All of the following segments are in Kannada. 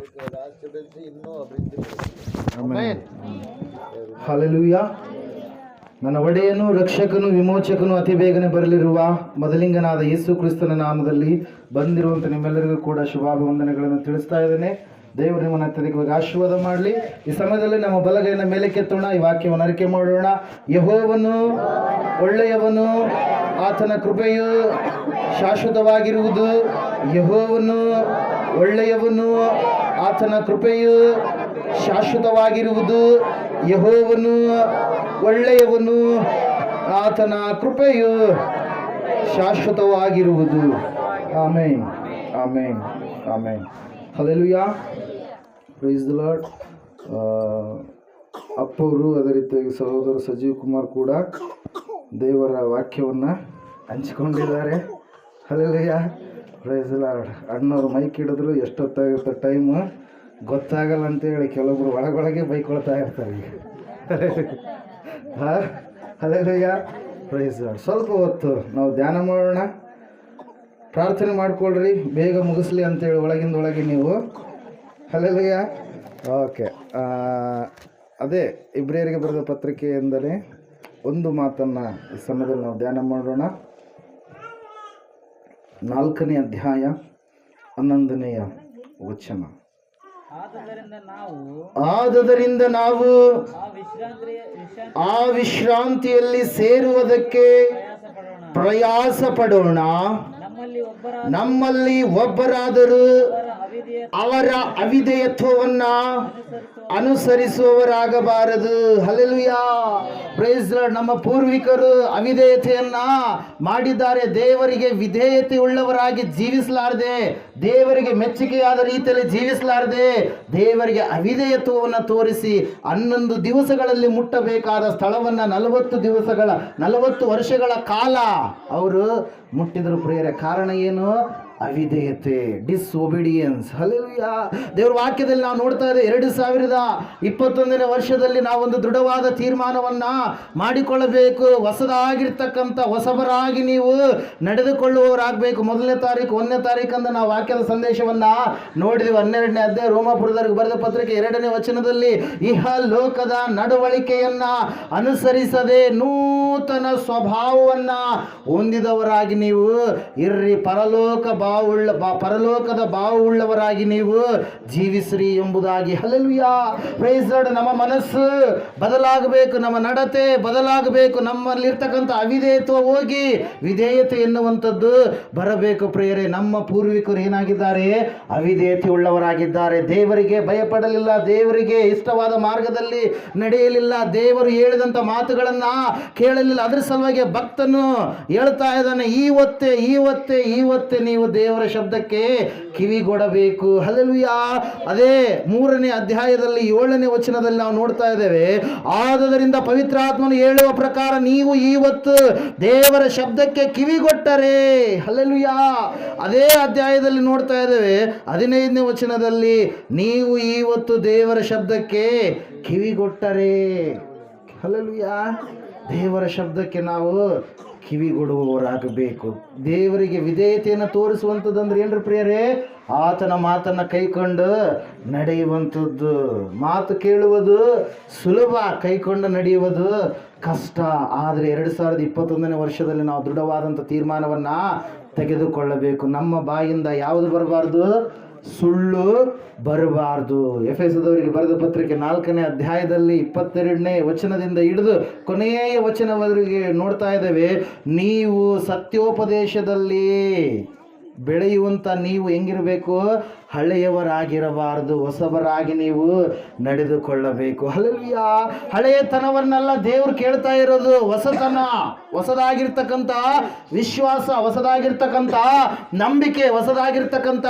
ಇನ್ನೂ ಅಭಿವೃದ್ಧಿ. ಹಲ್ಲೆಲೂಯ ನನ್ನ ಒಡೆಯನು ರಕ್ಷಕನು ವಿಮೋಚಕನು ಅತಿ ಬೇಗನೆ ಬರಲಿರುವ ಮೊದಲಿಂಗನಾದ ಯೇಸು ಕ್ರಿಸ್ತನ ನಾಮದಲ್ಲಿ ಬಂದಿರುವಂಥ ನಿಮ್ಮೆಲ್ಲರಿಗೂ ಕೂಡ ಶುಭಾಭಿವಂದನೆಗಳನ್ನು ತಿಳಿಸ್ತಾ ಇದ್ದೇನೆ. ದೇವರು ನಿಮ್ಮನ್ನು ಅತ್ಯಧಿಕವಾಗಿ ಆಶೀರ್ವಾದ ಮಾಡಲಿ. ಈ ಸಮಯದಲ್ಲಿ ನಮ್ಮ ಬಲಗೈನ ಮೇಲೆ ಕೆತ್ತೋಣ ಈ ವಾಕ್ಯವನ್ನು ಅರಿಕೆ ಮಾಡೋಣ. ಯಹೋವನು ಒಳ್ಳೆಯವನು. ಆತನ ಕೃಪೆಯು ಶಾಶ್ವತವಾಗಿರುವುದು. ಯಹೋವನು ಒಳ್ಳೆಯವನು. ಆತನ ಕೃಪೆಯು ಶಾಶ್ವತವಾಗಿರುವುದು. ಯಹೋವನು ಒಳ್ಳೆಯವನು. ಆತನ ಕೃಪೆಯು ಶಾಶ್ವತವಾಗಿರುವುದು. Amen. Amen. Amen. Hallelujah praise the lord ಅಪ್ಪವರು, ಅದೇ ರೀತಿಯಾಗಿ ಸಹೋದರ ಸಜೀವ್ ಕುಮಾರ್ ಕೂಡ ದೇವರ ವಾಕ್ಯವನ್ನು ಹಂಚಿಕೊಂಡಿದ್ದಾರೆ. ಹಲೆಲುಯಾ ಪ್ರೈಸ್ ದ ಲಾರ್ಡ್ ಅಣ್ಣವ್ರು ಮೈಕ್ ಹಿಡಿದ್ರು ಎಷ್ಟೊತ್ತಾಗುತ್ತೆ ಟೈಮು? ಗೊತ್ತಾಗಲ್ಲ ಅಂತೇಳಿ ಕೆಲವೊಬ್ರು ಒಳಗೊಳಗೆ ಬೈಕೊಳ್ತಾ ಇರ್ತಾರೆ ಹಾಂ? Hallelujah praise. ಸ್ವಲ್ಪ ಹೊತ್ತು ನಾವು ಧ್ಯಾನ ಮಾಡೋಣ. ಪ್ರಾರ್ಥನೆ ಮಾಡ್ಕೊಳ್ರಿ, ಬೇಗ ಮುಗಿಸ್ಲಿ ಅಂತೇಳಿ ಒಳಗಿಂದ ಒಳಗೆ ನೀವು. ಅಲ್ಲೆಲ್ಲಯ್ಯ ಓಕೆ ಅದೇ ಇಬ್ರಿಯರಿಗೆ ಬರೆದ ಪತ್ರಿಕೆ ಎಂದರೆ ಒಂದು ಮಾತನ್ನು ಈ ಸಮಯದಲ್ಲಿ ನಾವು ಧ್ಯಾನ ಮಾಡೋಣ. ನಾಲ್ಕನೇ ಅಧ್ಯಾಯ, ಹನ್ನೊಂದನೆಯ ವಚನ. ಆದುದರಿಂದ ನಾವು ಆ ವಿಶ್ರಾಂತಿ ವಿಶ್ರಾಂತಿ ಆ ವಿಶ್ರಾಂತಿಯಲ್ಲಿ ಸೇರುವುದಕ್ಕೆ ಪ್ರಯಾಸ ಪಡೋಣ ನಮ್ಮಲ್ಲಿ ಒಬ್ಬರ ಒಬ್ಬರಾದರೂ ಅವರ ಅವಿಧೇಯತ್ವವನ್ನ ಅನುಸರಿಸುವವರಾಗಬಾರದು. Hallelujah price. ನಮ್ಮ ಪೂರ್ವಿಕರು ಅವಿಧೇಯತೆಯನ್ನ ಮಾಡಿದ್ದಾರೆ. ದೇವರಿಗೆ ವಿಧೇಯತೆ ಉಳ್ಳವರಾಗಿ ಜೀವಿಸಲಾರದೆ, ದೇವರಿಗೆ ಮೆಚ್ಚುಗೆಯಾದ ರೀತಿಯಲ್ಲಿ ಜೀವಿಸಲಾರದೆ, ದೇವರಿಗೆ ಅವಿಧೇಯತ್ವವನ್ನು ತೋರಿಸಿ ಹನ್ನೊಂದು ದಿವಸಗಳಲ್ಲಿ ಮುಟ್ಟಬೇಕಾದ ಸ್ಥಳವನ್ನು ನಲವತ್ತು ದಿವಸಗಳ, ನಲವತ್ತು ವರ್ಷಗಳ ಕಾಲ ಅವರು ಮುಟ್ಟಿದ್ರು. ಪ್ರೇರೆ ಕಾರಣ ಏನು? ಅವಿಧೇಯತೆ ಡಿಸ್ಒಬಿಡಿಯನ್ಸ್ ಹಲೆಲುಯಾ ದೇವರ ವಾಕ್ಯದಲ್ಲಿ ನಾವು ನೋಡ್ತಾ ಇದ್ದೇವೆ, ಎರಡು ಸಾವಿರದ ಇಪ್ಪತ್ತೊಂದನೇ ವರ್ಷದಲ್ಲಿ ನಾವೊಂದು ದೃಢವಾದ ತೀರ್ಮಾನವನ್ನು ಮಾಡಿಕೊಳ್ಳಬೇಕು. ಹೊಸದಾಗಿರ್ತಕ್ಕಂಥ, ಹೊಸಬರಾಗಿ ನೀವು ನಡೆದುಕೊಳ್ಳುವವರಾಗಬೇಕು. ಮೊದಲನೇ ತಾರೀಕು, ಒಂದನೇ ತಾರೀಕಂದು ನಾವು ವಾಕ್ಯದ ಸಂದೇಶವನ್ನ ನೋಡಿದ್ವಿ. ಹನ್ನೆರಡನೇ ಅಧ್ಯಾಯ, ರೋಮಾಪುರದವರೆಗೆ ಬರೆದ ಪತ್ರಿಕೆ ಎರಡನೇ ವಚನದಲ್ಲಿ, ಇಹ ಲೋಕದ ನಡವಳಿಕೆಯನ್ನು ಅನುಸರಿಸದೆ ನೂತನ ಸ್ವಭಾವವನ್ನ ಹೊಂದಿದವರಾಗಿ ನೀವು ಇರ್ರಿ. ಪರಲೋಕ ಬಾವುಳ್ಳ ಪರಲೋಕದ ಬಾವುಳ್ಳವರಾಗಿ ನೀವು ಜೀವಿಸ್ರಿ ಎಂಬುದಾಗಿ. ಹಲಲುಯಾ ನಮ್ಮ ಮನಸ್ಸು ಬದಲಾಗಬೇಕು, ನಮ್ಮ ನಡತೆ ಬದಲಾಗಬೇಕು, ನಮ್ಮಲ್ಲಿರ್ತಕ್ಕಂಥ ಅವಿಧೇಯತ್ವ ಹೋಗಿ ವಿಧೇಯತೆ ಎನ್ನುವಂಥದ್ದು ಬರಬೇಕು ಪ್ರೇರೆ ನಮ್ಮ ಪೂರ್ವಿಕರು ಏನಾಗಿದ್ದಾರೆ? ಅವಿಧೇಯತೆ ಉಳ್ಳವರಾಗಿದ್ದಾರೆ. ದೇವರಿಗೆ ಭಯಪಡಲಿಲ್ಲ, ದೇವರಿಗೆ ಇಷ್ಟವಾದ ಮಾರ್ಗದಲ್ಲಿ ನಡೆಯಲಿಲ್ಲ, ದೇವರು ಹೇಳಿದಂಥ ಮಾತುಗಳನ್ನ ಕೇಳಲಿಲ್ಲ. ಅದ್ರ ಸಲುವಾಗಿ ಭಕ್ತನು ಹೇಳ್ತಾ ಇದ್ದಾನೆ, ಈ ಹೊತ್ತೆ ಈ ಹೊತ್ತೆ ಈ ಹೊತ್ತೆ ನೀವು ದೇವರ ಶಬ್ದಕ್ಕೆ ಕಿವಿಗೊಡಬೇಕು. ಹಲಲುಯಾ ಅದೇ ಮೂರನೇ ಅಧ್ಯಾಯದಲ್ಲಿ ಏಳನೇ ವಚನದಲ್ಲಿ ನಾವು ನೋಡ್ತಾ ಇದ್ದೇವೆ. ಆದದರಿಂದ ಪವಿತ್ರಾತ್ಮನು ಹೇಳುವ ಪ್ರಕಾರ ನೀವು ಇವತ್ತು ದೇವರ ಶಬ್ದಕ್ಕೆ ಕಿವಿಗೊಟ್ಟರೆ. ಹಲಲುಯಾ ಅದೇ ಅಧ್ಯಾಯದಲ್ಲಿ ನೋಡ್ತಾ ಇದ್ದೇವೆ. ಹದಿನೈದನೇ ವಚನದಲ್ಲಿ ನೀವು ಇವತ್ತು ದೇವರ ಶಬ್ದಕ್ಕೆ ಕಿವಿಗೊಟ್ಟರೆ. ಹಲಲುಯಾ ದೇವರ ಶಬ್ದಕ್ಕೆ ನಾವು ಕಿವಿಗೊಡುವವರಾಗಬೇಕು. ದೇವರಿಗೆ ವಿಧೇಯತೆಯನ್ನು ತೋರಿಸುವಂಥದ್ದು ಅಂದ್ರೆ ಏನ್ರಿ ಪ್ರಿಯರೇ? ಆತನ ಮಾತನ್ನು ಕೈಕೊಂಡು ನಡೆಯುವಂಥದ್ದು. ಮಾತು ಕೇಳುವುದು ಸುಲಭ, ಕೈಕೊಂಡು ನಡೆಯುವುದು ಕಷ್ಟ. ಆದರೆ ಎರಡು ಸಾವಿರದ ಇಪ್ಪತ್ತೊಂದನೇ ವರ್ಷದಲ್ಲಿ ನಾವು ದೃಢವಾದಂಥ ತೀರ್ಮಾನವನ್ನು ತೆಗೆದುಕೊಳ್ಳಬೇಕು. ನಮ್ಮ ಬಾಯಿಂದ ಯಾವುದು ಬರಬಾರ್ದು? ಸುಳ್ಳು ಬರಬಾರ್ದು. ಎಫ್ ಎಸ್ ದವರಿಗೆ ಬರೆದ ಪತ್ರಿಕೆ ನಾಲ್ಕನೇ ಅಧ್ಯಾಯದಲ್ಲಿ ಇಪ್ಪತ್ತೆರಡನೇ ವಚನದಿಂದ ಹಿಡಿದು ಕೊನೆಯ ವಚನವರೆಗೆ ನೋಡ್ತಾ ಇದ್ದೇವೆ. ನೀವು ಸತ್ಯೋಪದೇಶದಲ್ಲಿ ಬೆಳೆಯುವಂಥ ನೀವು ಹೆಂಗಿರಬೇಕು? ಹಳೆಯವರಾಗಿರಬಾರದು. ಹೊಸಬರಾಗಿ ನೀವು ನಡೆದುಕೊಳ್ಳಬೇಕು. ಹಲವಿಯ ಹಳೆಯತನವನ್ನೆಲ್ಲ ದೇವ್ರು ಕೇಳ್ತಾ ಇರೋದು. ಹೊಸತನ, ಹೊಸದಾಗಿರ್ತಕ್ಕಂಥ ವಿಶ್ವಾಸ, ಹೊಸದಾಗಿರ್ತಕ್ಕಂಥ ನಂಬಿಕೆ, ಹೊಸದಾಗಿರ್ತಕ್ಕಂಥ